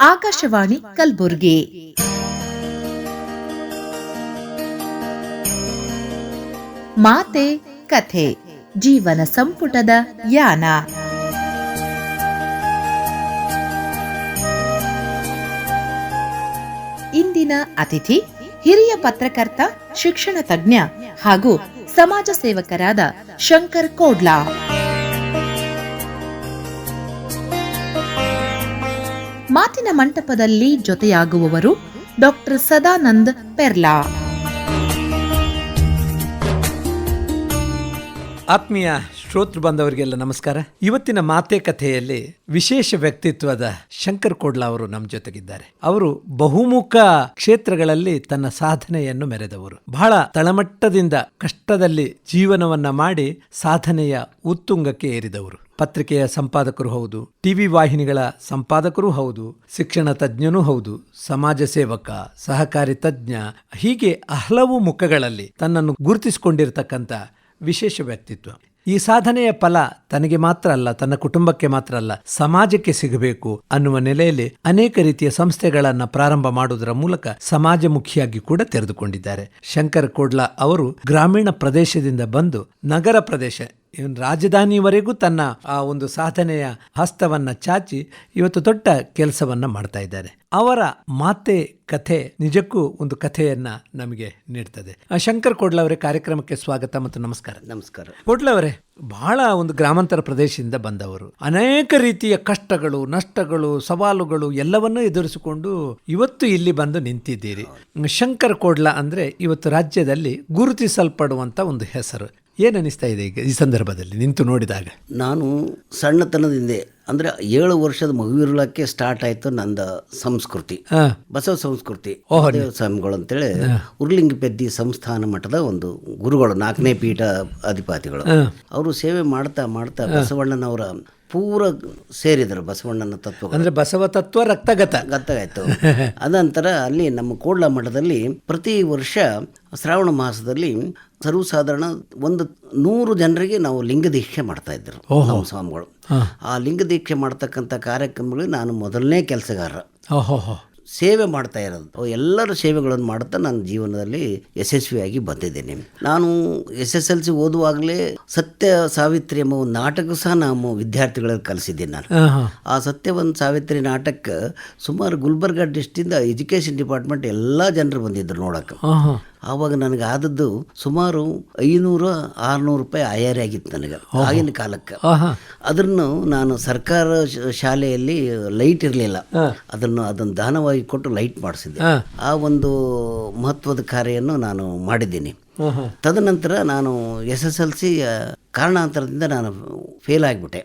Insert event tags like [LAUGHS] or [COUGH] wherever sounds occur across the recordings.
ಆಕಾಶವಾಣಿ ಕಲಬುರಗಿ. ಮಾತೆ, ಕಥೆ, ಜೀವನ ಸಂಪುಟದ ಯಾನ. ಇಂದಿನ ಅತಿಥಿ ಹಿರಿಯ ಪತ್ರಕರ್ತ, ಶಿಕ್ಷಣ ತಜ್ಞ ಹಾಗೂ ಸಮಾಜ ಸೇವಕರಾದ ಶಂಕರ್ ಕೋಡ್ಲಾ. ಮಾತಿನ ಮಂಟಪದಲ್ಲಿ ಜೊತೆಯಾಗುವವರು ಡಾಕ್ಟರ್ ಸದಾನಂದ್ ಪೆರ್ಲಾ. ಆತ್ಮೀಯ ಶ್ರೋತೃ ಬಂದವರಿಗೆಲ್ಲ ನಮಸ್ಕಾರ. ಇವತ್ತಿನ ಮಾತೆ ಕಥೆಯಲ್ಲಿ ವಿಶೇಷ ವ್ಯಕ್ತಿತ್ವದ ಶಂಕರ್ ಕೋಡ್ಲಾ ಅವರು ನಮ್ಮ ಜೊತೆಗಿದ್ದಾರೆ. ಅವರು ಬಹುಮುಖ ಕ್ಷೇತ್ರಗಳಲ್ಲಿ ತನ್ನ ಸಾಧನೆಯನ್ನು ಮೆರೆದವರು. ಬಹಳ ತಳಮಟ್ಟದಿಂದ ಕಷ್ಟದಲ್ಲಿ ಜೀವನವನ್ನ ಮಾಡಿ ಸಾಧನೆಯ ಉತ್ತುಂಗಕ್ಕೆ ಏರಿದವರು. ಪತ್ರಿಕೆಯ ಸಂಪಾದಕರು ಹೌದು, ಟಿವಿ ವಾಹಿನಿಗಳ ಸಂಪಾದಕರೂ ಹೌದು, ಶಿಕ್ಷಣ ತಜ್ಞನೂ ಹೌದು, ಸಮಾಜ ಸೇವಕ, ಸಹಕಾರಿ ತಜ್ಞ, ಹೀಗೆ ಹಲವು ಮುಖಗಳಲ್ಲಿ ತನ್ನನ್ನು ಗುರುತಿಸಿಕೊಂಡಿರ್ತಕ್ಕಂಥ ವಿಶೇಷ ವ್ಯಕ್ತಿತ್ವ. ಈ ಸಾಧನೆಯ ಫಲ ತನಗೆ ಮಾತ್ರ ಅಲ್ಲ, ತನ್ನ ಕುಟುಂಬಕ್ಕೆ ಮಾತ್ರ ಅಲ್ಲ, ಸಮಾಜಕ್ಕೆ ಸಿಗಬೇಕು ಅನ್ನುವ ನೆಲೆಯಲ್ಲಿ ಅನೇಕ ರೀತಿಯ ಸಂಸ್ಥೆಗಳನ್ನ ಪ್ರಾರಂಭ ಮಾಡುವುದರ ಮೂಲಕ ಸಮಾಜಮುಖಿಯಾಗಿ ಕೂಡ ತೆರೆದುಕೊಂಡಿದ್ದಾರೆ. ಶಂಕರ್ ಕೋಡ್ಲಾ ಅವರು ಗ್ರಾಮೀಣ ಪ್ರದೇಶದಿಂದ ಬಂದು ನಗರ ಪ್ರದೇಶ ರಾಜಧಾನಿವರೆಗೂ ತನ್ನ ಆ ಒಂದು ಸಾಧನೆಯ ಹಸ್ತವನ್ನ ಚಾಚಿ ಇವತ್ತು ದೊಡ್ಡ ಕೆಲಸವನ್ನ ಮಾಡ್ತಾ ಇದ್ದಾರೆ. ಅವರ ಮಾತೆ ಕಥೆ ನಿಜಕ್ಕೂ ಒಂದು ಕಥೆಯನ್ನ ನಮಗೆ ನೀಡ್ತದೆ. ಶಂಕರ್ ಕೋಡ್ಲ ಅವರೇ ಕಾರ್ಯಕ್ರಮಕ್ಕೆ ಸ್ವಾಗತ ಮತ್ತು ನಮಸ್ಕಾರ. ನಮಸ್ಕಾರ. ಕೋಡ್ಲವರೇ ಬಹಳ ಒಂದು ಗ್ರಾಮಾಂತರ ಪ್ರದೇಶದಿಂದ ಬಂದವರು. ಅನೇಕ ರೀತಿಯ ಕಷ್ಟಗಳು ನಷ್ಟಗಳು ಸವಾಲುಗಳು ಎಲ್ಲವನ್ನೂ ಎದುರಿಸಿಕೊಂಡು ಇವತ್ತು ಇಲ್ಲಿ ಬಂದು ನಿಂತಿದ್ದೀರಿ. ಶಂಕರ್ ಕೋಡ್ಲ ಅಂದ್ರೆ ಇವತ್ತು ರಾಜ್ಯದಲ್ಲಿ ಗುರುತಿಸಲ್ಪಡುವಂತ ಒಂದು ಹೆಸರು. ಏನ್ ಅನಿಸ್ತಾ ಇದೆ ಈಗ ಈ ಸಂದರ್ಭದಲ್ಲಿ ನಿಂತು ನೋಡಿದಾಗ? ನಾನು ಸಣ್ಣತನದಿಂದ ಅಂದರೆ ಏಳು ವರ್ಷದ ಮಗುವಿರುಳಕ್ಕೆ ಸ್ಟಾರ್ಟ್ ಆಯಿತು ನಂದ ಸಂಸ್ಕೃತಿ. ಬಸವ ಸಂಸ್ಕೃತಿ. ಸ್ವಾಮಿಗಳು ಅಂತೇಳಿ ಉರ್ಲಿಂಗ ಪೆದ್ದಿ ಸಂಸ್ಥಾನ ಮಠದ ಒಂದು ಗುರುಗಳು ನಾಲ್ಕನೇ ಪೀಠ ಅಧಿಪತಿಗಳು. ಅವರು ಸೇವೆ ಮಾಡ್ತಾ ಮಾಡ್ತಾ ಬಸವಣ್ಣನವರ ಪೂರ ಸೇರಿದರು ಬಸವಣ್ಣನ ತತ್ವ ಅಂದರೆ ಬಸವ ತತ್ವ ರಕ್ತಗತ. ಗತ್ತಾಯಿತು [LAUGHS] ಅದಂತರ ಅಲ್ಲಿ ನಮ್ಮ ಕೋಡ್ಲ ಮಠದಲ್ಲಿ ಪ್ರತಿ ವರ್ಷ ಶ್ರಾವಣ ಮಾಸದಲ್ಲಿ ಸರ್ವಸಾಧಾರಣ ಒಂದು ನೂರು ಜನರಿಗೆ ನಾವು ಲಿಂಗ ದೀಕ್ಷೆ ಮಾಡ್ತಾ ಇದ್ದರು ನಮ್ಮ ಸ್ವಾಮಿಗಳು. ಆ ಲಿಂಗ ದೀಕ್ಷೆ ಮಾಡ್ತಕ್ಕಂಥ ಕಾರ್ಯಕ್ರಮಗಳು ನಾನು ಮೊದಲನೇ ಕೆಲಸಗಾರ. ಸೇವೆ ಮಾಡ್ತಾ ಇರೋದು. ಎಲ್ಲರ ಸೇವೆಗಳನ್ನು ಮಾಡ್ತಾ ನನ್ನ ಜೀವನದಲ್ಲಿ ಯಶಸ್ವಿಯಾಗಿ ಬಂದಿದ್ದೇನೆ. ನಾನು ಎಸ್ ಎಸ್ ಎಲ್ ಸಿ ಓದುವಾಗಲೇ ಸತ್ಯ ಸಾವಿತ್ರಿ ಎಂಬ ಒಂದು ನಾಟಕ ಸಹ ನಮ್ಮ ವಿದ್ಯಾರ್ಥಿಗಳಲ್ಲಿ ಕಲಿಸಿದ್ದೀನಿ ನಾನು. ಆ ಸತ್ಯವಂತ ಸಾವಿತ್ರಿ ನಾಟಕ ಸುಮಾರು ಗುಲ್ಬರ್ಗ ಡಿಸ್ಟಿಂದ ಎಜುಕೇಷನ್ ಡಿಪಾರ್ಟ್ಮೆಂಟ್ ಎಲ್ಲ ಜನರು ಬಂದಿದ್ದರು ನೋಡಕ್ಕೆ ಆವಾಗ ನನಗೆ ಆದದ್ದು ಸುಮಾರು ಐನೂರು ಆರುನೂರು ರೂಪಾಯಿ ಆಯಾರಿ ಆಗಿತ್ತು ನನಗೆ ಆಗಿನ ಕಾಲಕ್ಕೆ. ಅದನ್ನು ನಾನು ಸರ್ಕಾರ ಶಾಲೆಯಲ್ಲಿ ಲೈಟ್ ಇರಲಿಲ್ಲ. ಅದನ್ನು ಅದನ್ನು ದಾನವಾಗಿ ಕೊಟ್ಟು ಲೈಟ್ ಮಾಡಿಸಿದ್ದೆ. ಆ ಒಂದು ಮಹತ್ವದ ಕಾರ್ಯವನ್ನು ನಾನು ಮಾಡಿದ್ದೀನಿ. ತದನಂತರ ನಾನು ಎಸ್ ಎಸ್ ಎಲ್ ಸಿ ಕಾರಣಾಂತರದಿಂದ ನಾನು ಫೇಲ್ ಆಗಿಬಿಟ್ಟೆ.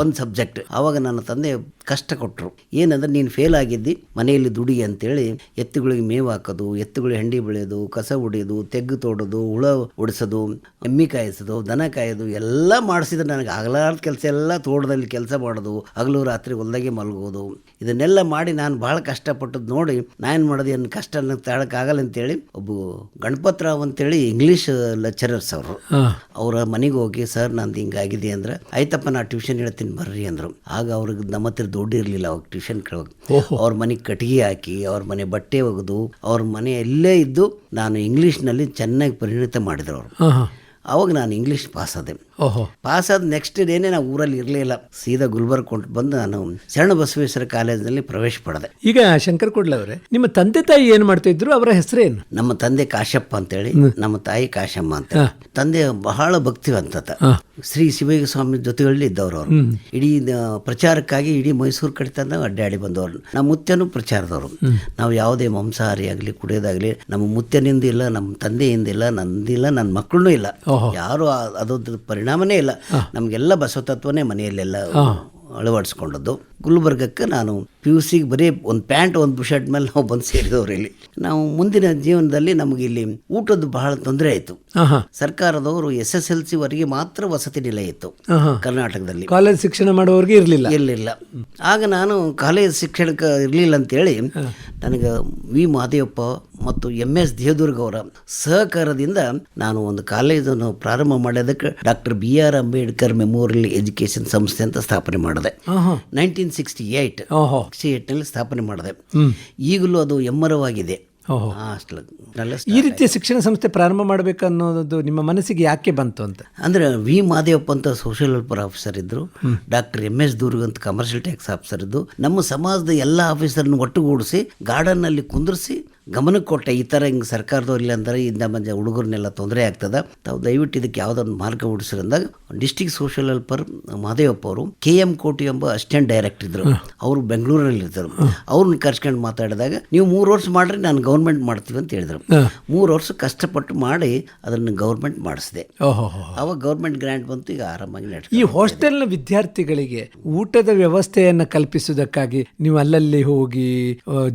ಒಂದು ಸಬ್ಜೆಕ್ಟ್ ಆವಾಗ ನನ್ನ ತಂದೆ ಕಷ್ಟ ಕೊಟ್ಟರು ಏನಂದ್ರೆ ನೀನು ಫೇಲ್ ಆಗಿದ್ದಿ ಮನೆಯಲ್ಲಿ ದುಡಿ ಅಂತೇಳಿ ಎತ್ತುಗಳಿಗೆ ಮೇವು ಹಾಕೋದು ಎತ್ತುಗಳಿಗೆ ಹೆಂಡಿ ಬೆಳೆಯೋದು ಕಸ ಹೊಡೆಯೋದು ತೆಗ್ಗು ತೋಡೋದು ಹುಳ ಹೊಡಿಸೋದು ಎಮ್ಮಿ ಕಾಯಿಸೋದು ದನ ಕಾಯೋದು ಎಲ್ಲ ಮಾಡಿಸಿದ್ರೆ ನನಗೆ ಆಗಲಾರ್ದ ಕೆಲಸ ಎಲ್ಲ ತೋಟದಲ್ಲಿ ಕೆಲಸ ಮಾಡೋದು ಹಗಲು ರಾತ್ರಿ ಹೊಲ್ದಾಗೆ ಮಲಗೋದು. ಇದನ್ನೆಲ್ಲ ಮಾಡಿ ನಾನು ಭಾಳ ಕಷ್ಟಪಟ್ಟದ್ದು ನೋಡಿ ನಾನು ಮಾಡೋದು ಏನು ಕಷ್ಟ ನನಗೆ ತಾಳಕ್ಕಾಗಲ್ಲ ಅಂತೇಳಿ ಒಬ್ಬ ಗಣಪತರಾವ್ ಅಂತೇಳಿ ಇಂಗ್ಲೀಷ್ ಲೆಕ್ಚರರ್ಸ್ ಅವರು. ಅವರ ಮನೆಗೆ ಹೋಗಿ ಸರ್ ನಂದು ಹಿಂಗಾಗಿದೆ ಅಂದ್ರೆ ಆಯ್ತಪ್ಪ ನಾ ಟ್ಯೂಷನ್ ಹೇಳ್ತೀನಿ ಬರ್ರಿ ಅಂದರು. ಆಗ ಅವ್ರಿಗೆ ನಮ್ಮ ಹತ್ರ ದುಡ್ಡು ಇರಲಿಲ್ಲ ಅವಾಗ ಟ್ಯೂಷನ್ ಕೇಳೋಕೆ. ಅವ್ರ ಮನೆಗೆ ಕಟ್ಟಿಗೆ ಹಾಕಿ ಅವ್ರ ಮನೆ ಬಟ್ಟೆ ಒಗೆದು ಅವ್ರ ಮನೆಯಲ್ಲೇ ಇದ್ದು ನಾನು ಇಂಗ್ಲೀಷ್ನಲ್ಲಿ ಚೆನ್ನಾಗಿ ಪರಿಣಿತ ಮಾಡಿದ್ರು ಅವರು. ಅವಾಗ ನಾನು ಇಂಗ್ಲೀಷ್ ಪಾಸ್ ಆದೆ. ಓಹೋ. ಪಾಸ್ ಆದ ನೆಕ್ಸ್ಟ್ ಡೇನೆ ನಾವು ಊರಲ್ಲಿ ಇರಲಿಲ್ಲ ಸೀದಾ ಗುಲ್ಬರ್ಗ್ ಕೊಂಡು ಬಂದು ನಾನು ಶರಣ ಬಸವೇಶ್ವರ ಕಾಲೇಜಿನಲ್ಲಿ ಪ್ರವೇಶ ಪಡೆದೆ. ಈಗ ಶಂಕರ್ ಕೋಡ್ಲ ಅವರೇ ನಿಮ್ಮ ತಂದೆ ತಾಯಿ ಏನ್ ಮಾಡ್ತಾ ಇದ್ರು? ಅವರ ಹೆಸರೇನು ನಮ್ಮ ತಂದೆ ಕಾಶಪ್ಪ ಅಂತೇಳಿ ನಮ್ಮ ತಾಯಿ ಕಾಶಮ್ಮ ಅಂತ ತಂದೆ ಬಹಳ ಭಕ್ತಿವಂತ ಶ್ರೀ ಶಿವಯ್ಯ ಸ್ವಾಮಿ ಜೊತೆಗಳಲ್ಲಿ ಇದ್ದವ್ರು ಅವರು. ಇಡೀ ಪ್ರಚಾರಕ್ಕಾಗಿ ಇಡೀ ಮೈಸೂರು ಕಡೆ ತಂದ ಅಡ್ಡಾಡಿ ಬಂದವರು. ನಮ್ಮ ಮುತ್ಯನೂ ಪ್ರಚಾರದವರು. ನಾವು ಯಾವುದೇ ಮಾಂಸಾಹಾರಿ ಆಗಲಿ ಕುಡಿಯೋದಾಗಲಿ ನಮ್ಮ ಮುತ್ಯನಿಂದ ಇಲ್ಲ ನಮ್ಮ ತಂದೆಯಿಂದ ಇಲ್ಲ ನಂದಿಲ್ಲ ನನ್ನ ಮಕ್ಕಳನ್ನೂ ಇಲ್ಲ. ಯಾರು ಅದೊಂದು ಅದೊಂದು ಪರಿಣಾಮನೇ ಇಲ್ಲ. ನಮಗೆಲ್ಲ ಬಸವತತ್ವನೇ ಮನೆಯಲ್ಲೆಲ್ಲ ಅಳವಡಿಸ್ಕೊಂಡದ್ದು. ಗುಲ್ಬರ್ಗಕ್ಕೆ ನಾನು ಪಿ ಯು ಸಿಗೆ ಬರೀ ಒಂದು ಪ್ಯಾಂಟ್ ಒಂದು ಬುಷರ್ಟ್ ಮೇಲೆ ನಾವು ಬಂದು ಸೇರಿದವ್ರು ಇಲ್ಲಿ. ನಾವು ಮುಂದಿನ ಜೀವನದಲ್ಲಿ ನಮಗೆ ಇಲ್ಲಿ ಊಟದ್ದು ಬಹಳ ತೊಂದರೆ ಆಯಿತು. ಸರ್ಕಾರದವರು ಎಸ್ ಎಸ್ ಎಲ್ ಸಿ ವರೆಗೆ ಮಾತ್ರ ವಸತಿ ನಿಲಯ ಇತ್ತು. ಕರ್ನಾಟಕದಲ್ಲಿ. ಕಾಲೇಜ್ ಶಿಕ್ಷಣ ಮಾಡುವವರಿಗೆ ಇರಲಿಲ್ಲ. ಇರಲಿಲ್ಲ. ಆಗ ನಾನು ಕಾಲೇಜ್ ಶಿಕ್ಷಣಕ್ಕೆ ಇರಲಿಲ್ಲ ಅಂತೇಳಿ ನನಗೆ ವಿ ಮಹದೇವಪ್ಪ ಮತ್ತು ಎಂ ಎಸ್ ದೇವದುರ್ಗ ಅವರ ಸಹಕಾರದಿಂದ ನಾನು ಒಂದು ಕಾಲೇಜನ್ನು ಪ್ರಾರಂಭ ಮಾಡೋದಕ್ಕೆ doctor B R Ambedkar memorial education ಸಂಸ್ಥೆ ಅಂತ ಸ್ಥಾಪನೆ ಮಾಡಿದೆ. Nineteen sixty eight. ಓಹೋ ನಲ್ಲಿ ಸ್ಥಾಪನೆ ಮಾಡಿದೆ. ಈಗಲೂ ಅದು ಎಮ್ಮರವಾಗಿದೆ ಹಾಸ್ಟೆಲ್ ಈ ರೀತಿಯ ಶಿಕ್ಷಣ ಸಂಸ್ಥೆ ಪ್ರಾರಂಭ ಮಾಡಬೇಕು ಅನ್ನೋದು ನಿಮ್ಮ ಮನಸ್ಸಿಗೆ ಯಾಕೆ ಬಂತು ಅಂತ? ಅಂದ್ರೆ ವಿ. ಮಾದೇವಪ್ಪ ಅಂತ ಸೋಷಿಯಲ್ ವೆಲ್ಫೇರ್ ಆಫೀಸರ್ ಇದ್ರು ಡಾಕ್ಟರ್ ಎಂ. ಎಸ್. ದೂರ್ಗ್ ಅಂತ ಕಮರ್ಷಿಯಲ್ ಟ್ಯಾಕ್ಸ್ ಆಫೀಸರ್ ಇದ್ದು ನಮ್ಮ ಸಮಾಜದ ಎಲ್ಲ ಆಫೀಸರ್ನ ಒಟ್ಟುಗೂಡಿಸಿ ಗಾರ್ಡನ್ನಲ್ಲಿ ಕುಂದಿರಿಸಿ ಗಮನಕ್ಕೆ ಕೊಟ್ಟೆ. ಈ ಥರ ಹಿಂಗೆ ಸರ್ಕಾರದವ್ರು ಇಲ್ಲ ಅಂದರೆ ಇಂದ ಮಂಜ ಹುಡುಗರನ್ನೆಲ್ಲ ತೊಂದರೆ ಆಗ್ತದ. ತಾವು ದಯವಿಟ್ಟು ಇದಕ್ಕೆ ಯಾವುದೊಂದು ಮಾರ್ಗ ಹುಡಿಸ್ರಿ ಅಂದಾಗ ಡಿಸ್ಟಿಕ್ ಸೋಷಿಯಲ್ ವೆಲ್ಫೇರ್ ಮಾದೇವಪ್ಪ ಅವರು ಕೆ ಎಂ ಕೋಟಿ ಎಂಬ ಅಸಿಸ್ಟೆಂಟ್ ಡೈರೆಕ್ಟರ್ ಇದ್ದರು ಅವರು ಬೆಂಗಳೂರಲ್ಲಿ ಇರ್ತಾರೆ ಅವ್ರನ್ನ ಕರ್ಸ್ಕೊಂಡು ಮಾತಾಡಿದಾಗ ನೀವು ಮೂರು ವರ್ಷ ಮಾಡ್ರಿ ನಾನು ಗೌರ್ಮೆಂಟ್ ಮಾಡ್ತೀವಿ ಅಂತ ಹೇಳಿದ್ರು. ಮೂರು ವರ್ಷ ಕಷ್ಟಪಟ್ಟು ಮಾಡಿ ಅದನ್ನು ಗೌರ್ಮೆಂಟ್ ಮಾಡಿಸಿದೆ. ಅವಾಗ ಗೌರ್ಮೆಂಟ್ ಗ್ರ್ಯಾಂಟ್ ಬಂತು ಈಗ ಆರಾಮಾಗಿ ಈ ಹಾಸ್ಟೆಲ್ನ ವಿದ್ಯಾರ್ಥಿಗಳಿಗೆ ಊಟದ ವ್ಯವಸ್ಥೆಯನ್ನು ಕಲ್ಪಿಸುವುದಕ್ಕಾಗಿ ನೀವು ಅಲ್ಲಲ್ಲಿ ಹೋಗಿ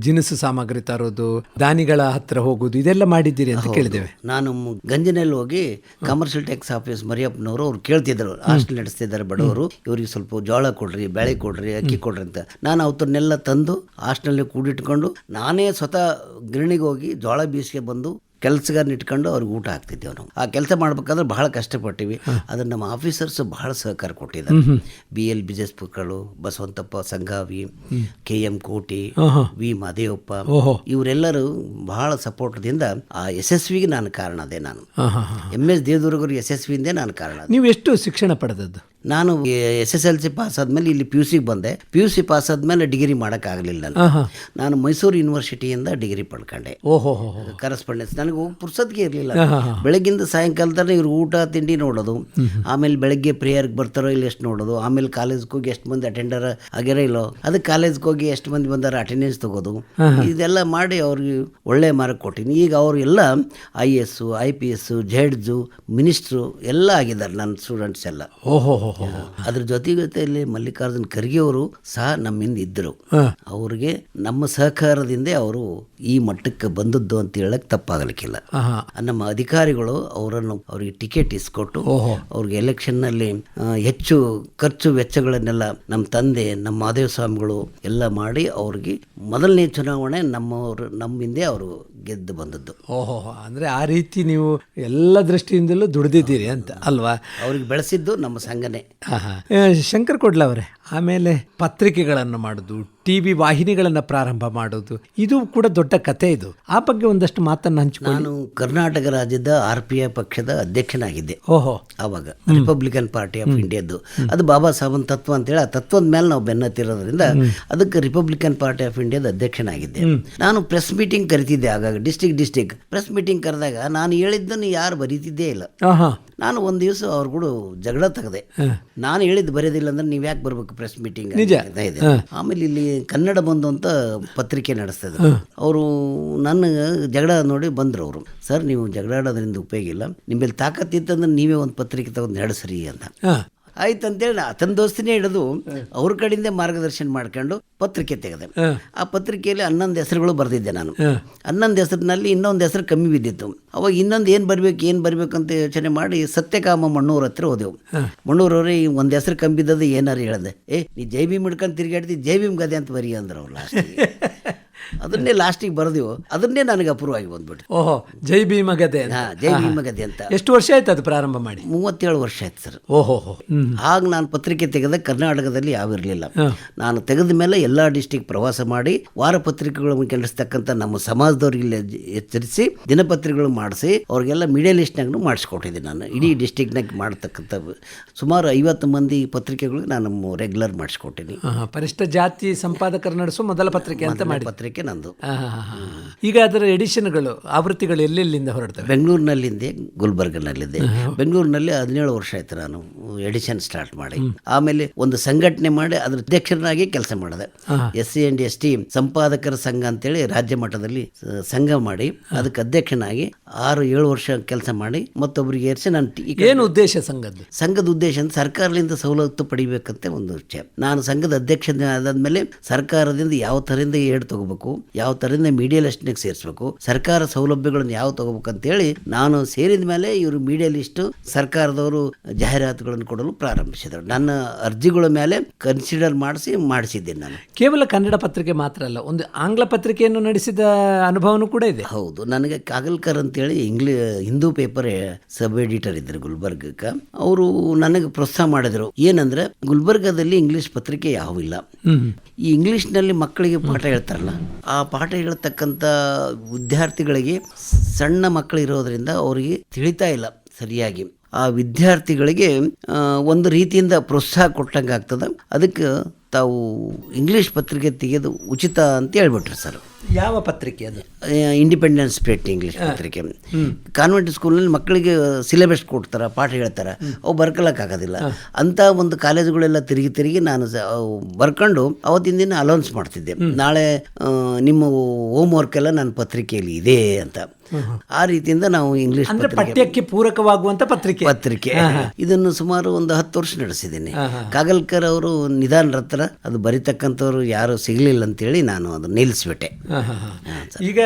ಜಿನಸು ಸಾಮಗ್ರಿ ತರೋದು ದಾನಿಗಳ ಹತ್ರ ಹೋಗೋದು ಇದೆಲ್ಲ ಮಾಡಿದ್ದೀರಿ ಅಂತ ಕೇಳಿದ್ದೇವೆ. ನಾನು ಗಂಜಿನಲ್ಲಿ ಹೋಗಿ ಕಮರ್ಷಿಯಲ್ ಟ್ಯಾಕ್ಸ್ ಆಫೀಸ್ ಮರಿಯಪ್ಪನವರು ಅವ್ರು ಕೇಳ್ತಿದ್ರು ಹಾಸ್ಟೆಲ್ ನಡೆಸ್ತಿದ್ದಾರೆ ಬಡವರು. ಇವರಿಗೆ ಸ್ವಲ್ಪ ಜೋಳ ಕೊಡ್ರಿ ಬೆಳೆ ಕೊಡ್ರಿ ಅಕ್ಕಿ ಕೊಡ್ರಿ ಅಂತ. ನಾನು ಅವತ್ತನ್ನೆಲ್ಲ ತಂದು ಹಾಸ್ಟೆಲ್ನಲ್ಲಿ ಕೂಡಿಟ್ಕೊಂಡು ನಾನೇ ಸ್ವತಃ ಗಿರಣಿಗೆ ಹೋಗಿ ಜೋಳ ಬೀಸಿಗೆ ಬಂದು ಕೆಲಸಗಾರನ ಇಟ್ಕೊಂಡು ಅವ್ರಿಗೆ ಊಟ ಹಾಕ್ತಿದ್ದೇವೆ ನಾವು. ಆ ಕೆಲಸ ಮಾಡ್ಬೇಕಾದ್ರೆ ಬಹಳ ಕಷ್ಟಪಟ್ಟಿವಿ. ಅದನ್ನು ನಮ್ಮ ಆಫೀಸರ್ಸ್ ಬಹಳ ಸಹಕಾರ ಕೊಟ್ಟಿದ್ದಾರೆ. B L ಬಿಜೆಸ್ಪುರ್ಗಳು Basavantappa Sanghavi K M Koti V Madevappa ಇವರೆಲ್ಲರೂ ಬಹಳ ಸಪೋರ್ಟ್ದಿಂದ ಆ ಯಶಸ್ವಿಗೆ ನಾನು ಕಾರಣ ಅದೇ ನಾನು. ಎಂ ಎಸ್ ದೇವದುರ್ಗರು ಯಶಸ್ವಿಯಿಂದೇ ನಾನು ಕಾರಣ. ನೀವು ಎಷ್ಟು ಶಿಕ್ಷಣ ಪಡೆದದ್ದು? ನಾನು S S L C pass ಆದ್ಮೇಲೆ ಇಲ್ಲಿ ಪಿ ಯು ಸಿಗೆ ಬಂದೆ. ಪಿ ಯು ಸಿ ಪಾಸ್ ಆದ್ಮೇಲೆ ಡಿಗ್ರಿ ಮಾಡೋಕ್ಕಾಗಲಿಲ್ಲ ನಾನು ಮೈಸೂರು ಯೂನಿವರ್ಸಿಟಿಯಿಂದ ಡಿಗ್ರಿ ಪಡ್ಕೊಂಡೆ. ಓಹೋ ಕರೆಸ್ಪಾಂಡೆನ್ಸ್ ನನಗೆ ಹೋಗಿ ಪುರ್ಸತ್ಗೆ ಇರಲಿಲ್ಲ. ಬೆಳಗ್ಗಿಂದ ಸಾಯಂಕಾಲ ತನಕ ಇವ್ರು ಊಟ ತಿಂಡಿ ನೋಡೋದು. ಆಮೇಲೆ ಬೆಳಗ್ಗೆ ಪ್ರೇಯರ್ಗೆ ಬರ್ತಾರೋ ಇಲ್ಲ ಎಷ್ಟು ನೋಡೋದು. ಆಮೇಲೆ ಕಾಲೇಜ್ಗೆ ಹೋಗಿ ಎಷ್ಟು ಮಂದಿ ಅಟೆಂಡರ್ ಆಗ್ಯಾರ ಇಲ್ಲೋ ಅದಕ್ಕೆ ಕಾಲೇಜ್ಗೆ ಹೋಗಿ ಎಷ್ಟು ಮಂದಿ ಬಂದಾರ ಅಟೆಂಡೆನ್ಸ್ ತಗೋದು. ಇದೆಲ್ಲ ಮಾಡಿ ಅವ್ರಿಗೆ ಒಳ್ಳೆ ಮಾರ್ಕ್ ಕೊಟ್ಟಿನಿ. ಈಗ ಅವರು ಎಲ್ಲ I S I P S judge minister ಎಲ್ಲ ಆಗಿದ್ದಾರೆ ನನ್ನ ಸ್ಟೂಡೆಂಟ್ಸ್ ಎಲ್ಲ. ಓಹೋ ಅದ್ರ ಜೊತೆ ಜೊತೆಯಲ್ಲಿ ಮಲ್ಲಿಕಾರ್ಜುನ್ ಖರ್ಗೆ ಅವರು ಸಹ ನಮ್ಮಿಂದ ಇದ್ದರು. ಅವ್ರಿಗೆ ನಮ್ಮ ಸಹಕಾರದಿಂದ ಅವರು ಈ ಮಟ್ಟಕ್ಕೆ ಬಂದದ್ದು ಅಂತ ಹೇಳಕ್ ತಪ್ಪಾಗಲಿಕ್ಕಿಲ್ಲ. ನಮ್ಮ ಅಧಿಕಾರಿಗಳು ಅವರನ್ನು ಅವರಿಗೆ ಟಿಕೆಟ್ ಇಸ್ಕೊಟ್ಟು ಅವ್ರಿಗೆ ಎಲೆಕ್ಷನ್ನಲ್ಲಿ ಹೆಚ್ಚು ಖರ್ಚು ವೆಚ್ಚಗಳನ್ನೆಲ್ಲ ನಮ್ಮ ತಂದೆ ನಮ್ಮ ಮಾದೇವ ಸ್ವಾಮಿಗಳು ಎಲ್ಲ ಮಾಡಿ ಅವ್ರಿಗೆ ಮೊದಲನೇ ಚುನಾವಣೆ ನಮ್ಮವರು ನಮ್ಮಿಂದೆ ಅವರು ಗೆದ್ದು ಬಂದದ್ದು. ಓಹೋ ಅಂದ್ರೆ ಆ ರೀತಿ ನೀವು ಎಲ್ಲ ದೃಷ್ಟಿಯಿಂದಲೂ ದುಡಿದಿದ್ದೀರಿ ಅಂತ ಅಲ್ವಾ? ಅವ್ರಿಗೆ ಬೆಳೆಸಿದ್ದು ನಮ್ಮ ಸಂಘನೇ. ಹಾಂ ಹಾಂ ಶಂಕರ್ ಕೊಡ್ಲ ಅವರೇ. ಆಮೇಲೆ ಪತ್ರಿಕೆಗಳನ್ನು ಮಾಡೋದು ಟಿ ವಿ ವಾಹಿನಿಗಳನ್ನು ಪ್ರಾರಂಭ ಮಾಡೋದು. ಇದು ಕೂಡ ದೊಡ್ಡ ಕತೆ ಇದು. ಆ ಬಗ್ಗೆ ಒಂದಷ್ಟು ಮಾತನ್ನು ಹಂಚಿಕೊಳ್ಳಿ. ನಾನು ಕರ್ನಾಟಕ ರಾಜ್ಯದ ಆರ್ ಪಿ ಐ ಪಕ್ಷದ ಅಧ್ಯಕ್ಷನಾಗಿದ್ದೆ. ಓಹೋ. ಆವಾಗ ರಿಪಬ್ಲಿಕನ್ ಪಾರ್ಟಿ ಆಫ್ ಇಂಡಿಯಾದ್ದು ಅದು ಬಾಬಾ ಸಾಹೇಬನ್ ತತ್ವ ಅಂತೇಳಿ ಆ ತತ್ವದ ಮೇಲೆ ನಾವು ಬೆನ್ನತ್ತಿರೋದ್ರಿಂದ ಅದಕ್ಕೆ ರಿಪಬ್ಲಿಕನ್ ಪಾರ್ಟಿ ಆಫ್ ಇಂಡಿಯಾದ ಅಧ್ಯಕ್ಷನಾಗಿದ್ದೆ. ನಾನು ಪ್ರೆಸ್ ಮೀಟಿಂಗ್ ಕರಿತಿದ್ದೆ ಆಗಾಗ ಡಿಸ್ಟಿಕ್ ಡಿಸ್ಟಿಕ್ ಪ್ರೆಸ್ ಮೀಟಿಂಗ್ ಕರೆದಾಗ ನಾನು ಹೇಳಿದ್ದನ್ನು ಯಾರು ಬರೀತಿದ್ದೇ ಇಲ್ಲ. ನಾನು ಒಂದು ದಿವಸ ಅವ್ರ ಕೂಡ ಜಗಳ ತೆಗೆದೆ. ನಾನು ಹೇಳಿದ್ದು ಬರೆಯೋದಿಲ್ಲ ಅಂದ್ರೆ ನೀವು ಯಾಕೆ ಬರ್ಬೇಕು? ಪ್ರೆಸ್ ಮೀಟಿಂಗ್ ನಿಜ. ಆಮೇಲೆ ಇಲ್ಲಿ ಕನ್ನಡ ಬಂದು ಅಂತ ಪತ್ರಿಕೆ ನಡೆಸ್ತಾ ಇದ್ರು ಅವರು ನನ್ನ ಜಗಳ ನೋಡಿ ಬಂದ್ರು ಅವರು. ಸರ್ ನೀವು ಜಗಳ ಆಡೋದ್ರಿಂದ ಉಪಯೋಗ ಇಲ್ಲ. ನಿಮ್ಮಲ್ಲಿ ತಾಕತ್ತಿತ್ತಂದ್ರೆ ನೀವೇ ಒಂದು ಪತ್ರಿಕೆ ತಗೊಂಡು ನಡೆಸ್ರಿ ಅಂತ. ಆಯ್ತು ಅಂತೇಳಿ ಆತನ ದೋಸ್ತಿನೇ ಹಿಡಿದು ಅವ್ರ ಕಡೆಯಿಂದ ಮಾರ್ಗದರ್ಶನ ಮಾಡ್ಕೊಂಡು ಪತ್ರಿಕೆ ತೆಗೆದೆ. ಆ ಪತ್ರಿಕೆಯಲ್ಲಿ ಹನ್ನೊಂದು ಹೆಸರುಗಳು ಬರೆದಿದ್ದೆ ನಾನು. ಹನ್ನೊಂದು ಹೆಸರಿನಲ್ಲಿ ಇನ್ನೊಂದು ಹೆಸರು ಕಮ್ಮಿ ಬಿದ್ದಿತ್ತು. ಅವಾಗ ಇನ್ನೊಂದು ಏನು ಬರಬೇಕು ಏನು ಬರಬೇಕು ಅಂತ ಯೋಚನೆ ಮಾಡಿ ಸತ್ಯಕಾಮ ಮಣ್ಣೂರ ಹತ್ರ ಹೋದೆವು. ಮಣ್ಣೂರವ್ರೆ ಈ ಒಂದು ಹೆಸರು ಕಮ್ಮಿ ಬಿದ್ದದ್ದು ಏನಾರು ಹೇಳಿದೆ. ಏ ನೀ ಜೈ ಭೀಮ್ ಹಿಡ್ಕೊಂಡು ತಿರುಗಾಡ್ತಿ ಜೈ ಭೀಮ್ ಗದೆ ಅಂತ ಬರೀ ಅಂದ್ರೆ ಅವ್ರು ಲಾಸ್ಟಿಗೆ [LAUGHS] ಅದನ್ನೇ ಲಾಸ್ಟಿಗೆ ಬರೆದಿವು. ಅದನ್ನೇ ನನಗೆ ಅಪೂರ್ವವಾಗಿ ಬಂದ್ಬಿಟ್ಟು ಓಹೋ ಜೈ ಭೀಮ ಗದೆ. ಜೈ ಭೀಮ ಗದೆ ಅಂತ. ಎಷ್ಟು ವರ್ಷ ಆಯ್ತು ಅದು ಪ್ರಾರಂಭ ಮಾಡಿ? ಮೂವತ್ತೇಳು ವರ್ಷ ಆಯ್ತು ಸರ್. ಓಹೋ ಆಗ ನಾನು ಪತ್ರಿಕೆ ತೆಗೆದ ಕರ್ನಾಟಕದಲ್ಲಿ ಯಾವ ಇರಲಿಲ್ಲ. ನಾನು ತೆಗೆದ ಮೇಲೆ ಎಲ್ಲ ಡಿಸ್ಟಿಕ್ ಪ್ರವಾಸ ಮಾಡಿ ವಾರ ಪತ್ರಿಕೆಗಳನ್ನು ಕೆಲಸತಕ್ಕಂಥ ನಮ್ಮ ಸಮಾಜದವ್ರಿಗೆ ಎಚ್ಚರಿಸಿ ದಿನಪತ್ರಿಕೆಗಳು ಮಾಡಿಸಿ ಅವ್ರಿಗೆಲ್ಲ ಮೀಡಿಯಾ ಲಿಸ್ಟ್ನಾಗೂ ಮಾಡಿಸ್ಕೊಟ್ಟಿದ್ದೀನಿ ನಾನು. ಇಡೀ ಡಿಸ್ಟಿಕ್ನಾಗ ಮಾಡ್ತಕ್ಕಂಥ ಸುಮಾರು ಐವತ್ತು ಮಂದಿ ಪತ್ರಿಕೆಗಳಿಗೆ ನಾನು ರೆಗ್ಯುಲರ್ ಹಾ. ಪರಿಷ್ಠ ಜಾತಿ ಸಂಪಾದಕರು ನಡೆಸುವ ಮೊದಲ ಪತ್ರಿಕೆ ಅಂತ ಮಾಡಿ ಪತ್ರಿಕೆ. ನಂದು. ಹಾ, ಹಾ. ಈಗ ಅದರ ಎಡಿಷನ್ಗಳು ಆವೃತ್ತಿಗಳು ಎಲ್ಲೆಲ್ಲಿಂದ ಹೊರಡ್ತವೆ? ಬೆಂಗಳೂರಿನಲ್ಲಿದ್ದೆ ಗುಲ್ಬರ್ಗನಲ್ಲಿದ್ದೆ ಬೆಂಗಳೂರಿನಲ್ಲಿ ಹದಿನೇಳು ವರ್ಷ ಆಯ್ತು ನಾನು ಎಡಿಷನ್ ಸ್ಟಾರ್ಟ್ ಮಾಡಿ. ಆಮೇಲೆ ಒಂದು ಸಂಘಟನೆ ಮಾಡಿ ಅದ್ರ ಅಧ್ಯಕ್ಷರನ್ನಾಗಿ ಕೆಲಸ ಮಾಡಿದೆ. S C and S T ಸಂಪಾದಕರ ಸಂಘ ಅಂತೇಳಿ ರಾಜ್ಯ ಮಟ್ಟದಲ್ಲಿ ಸಂಘ ಮಾಡಿ ಅದಕ್ಕೆ ಅಧ್ಯಕ್ಷನಾಗಿ ಆರು ಏಳು ವರ್ಷ ಕೆಲಸ ಮಾಡಿ ಮತ್ತೊಬ್ಬರಿಗೆ ಏರಿಸಿ ನಾನು ಏನು ಉದ್ದೇಶ ಸಂಘದ ಸಂಘದ ಉದ್ದೇಶ ಅಂದ್ರೆ ಸರ್ಕಾರದಿಂದ ಸವಲತ್ತು ಪಡಿಬೇಕಂತ ಒಂದು ವಿಷಯ ನಾನು ಸಂಘದ ಅಧ್ಯಕ್ಷ ಆದಾದ್ಮೇಲೆ ಸರ್ಕಾರದಿಂದ ಯಾವ ಥರದಿಂದ ಏಡ್ ತಗೋಬೇಕು? ಸೇರಿಸ್ಬೇಕು ಯಾವ ಥರದಿಂದ ಮೀಡಿಯಾ ಲಿಸ್ಟ್ನಾಗ ಸೇರಿಸ್ಬೇಕು ಸರ್ಕಾರ ಸೌಲಭ್ಯಗಳನ್ನು ಯಾವ ತಗೋಬೇಕು ಅಂತೇಳಿ ನಾನು ಸೇರಿದ ಮೇಲೆ ಇವರು ಮೀಡಿಯಾ ಲಿಸ್ಟ್ ಸರ್ಕಾರದವರು ಜಾಹೀರಾತುಗಳನ್ನು ಕೊಡಲು ಪ್ರಾರಂಭಿಸಿದರು. ನನ್ನ ಅರ್ಜಿಗಳ ಮೇಲೆ ಕನ್ಸಿಡರ್ ಮಾಡಿಸಿ ಮಾಡಿಸಿದ್ದೇನೆ ನಾನು. ಕೇವಲ ಕನ್ನಡ ಪತ್ರಿಕೆ ಮಾತ್ರ ಅಲ್ಲ ಒಂದು ಆಂಗ್ಲ ಪತ್ರಿಕೆಯನ್ನು ನಡೆಸಿದ ಅನುಭವನೂ ಕೂಡ ಇದೆ. ಹೌದು ನನಗೆ ಕಾಗಲ್ಕರ್ ಅಂತೇಳಿ ಇಂಗ್ಲಿ ಹಿಂದೂ ಪೇಪರ್ ಸಬ್ ಎಡಿಟರ್ ಇದ್ರು ಗುಲ್ಬರ್ಗಕ್ಕೆ. ಅವರು ನನಗೆ ಪ್ರೋತ್ಸಾಹ ಮಾಡಿದ್ರು. ಏನಂದ್ರೆ ಗುಲ್ಬರ್ಗದಲ್ಲಿ ಇಂಗ್ಲಿಷ್ ಪತ್ರಿಕೆ ಯಾವಿಲ್ಲ ಈ ಇಂಗ್ಲಿಷ್ನಲ್ಲಿ ಮಕ್ಕಳಿಗೆ ಪಾಠ ಹೇಳ್ತಾರಲ್ಲ ಆ ಪಾಠ ಹೇಳತಕ್ಕಂಥ ವಿದ್ಯಾರ್ಥಿಗಳಿಗೆ ಸಣ್ಣ ಮಕ್ಕಳು ಇರೋದ್ರಿಂದ ಅವರಿಗೆ ತಿಳಿತಾ ಇಲ್ಲ ಸರಿಯಾಗಿ. ಆ ವಿದ್ಯಾರ್ಥಿಗಳಿಗೆ ಒಂದು ರೀತಿಯಿಂದ ಪ್ರೋತ್ಸಾಹ ಕೊಟ್ಟಂಗೆ ಆಗ್ತದೆ ಅದಕ್ಕೆ ತಾವು ಇಂಗ್ಲೀಷ್ ಪತ್ರಿಕೆ ತೆಗೆದು ಉಚಿತ ಅಂತ ಹೇಳ್ಬಿಟ್ರಿ ಸರ್. ಯಾವ ಪತ್ರಿಕೆ ಅದು? ಇಂಡಿಪೆಂಡೆನ್ಸ್ ಸ್ಪಿರಿಟ್ ಇಂಗ್ಲಿಷ್ ಪತ್ರಿಕೆ. ಕಾನ್ವೆಂಟ್ ಸ್ಕೂಲ್ನಲ್ಲಿ ಮಕ್ಕಳಿಗೆ ಸಿಲೆಬಸ್ ಕೊಡ್ತಾರೆ ಪಾಠ ಹೇಳ್ತಾರೆ. ಅವು ಬರ್ಕೊಳ್ಳೋಕ್ಕಾಗೋದಿಲ್ಲ ಅಂತ ಒಂದು ಕಾಲೇಜುಗಳೆಲ್ಲ ತಿರುಗಿ ತಿರುಗಿ ನಾನು ಬರ್ಕೊಂಡು ಅವತ್ತಿನ ದಿನ ಅಲೌನ್ಸ್ ಮಾಡ್ತಿದ್ದೆ. ನಾಳೆ ನಿಮ್ಮ ಹೋಮ್ ವರ್ಕ್ ಎಲ್ಲ ನನ್ನ ಪತ್ರಿಕೆಯಲ್ಲಿ ಇದೆ ಅಂತ. ಆ ರೀತಿಯಿಂದ ನಾವು ಇಂಗ್ಲಿಷ್ ಅಂದ್ರೆ ಪಠ್ಯಕ್ಕೆ ಪೂರಕವಾಗುವಂತ ಪತ್ರಿಕೆ. ಪತ್ರಿಕೆ. ಇದನ್ನು ಸುಮಾರು ಒಂದು ಹತ್ತು ವರ್ಷ ನಡೆಸಿದ್ದೀನಿ. ಕಾಗಲ್ಕರ್ ಅವರು ನಿಧಾನರತ್ರ ಅದು ಬರಿತಕ್ಕಂಥವ್ರು ಯಾರು ಸಿಗ್ಲಿಲ್ಲ ಅಂತೇಳಿ ನಾನು ಅದನ್ನ ನಿಲ್ಲಿಸ್ಬಿಟ್ಟೆ. ಈಗ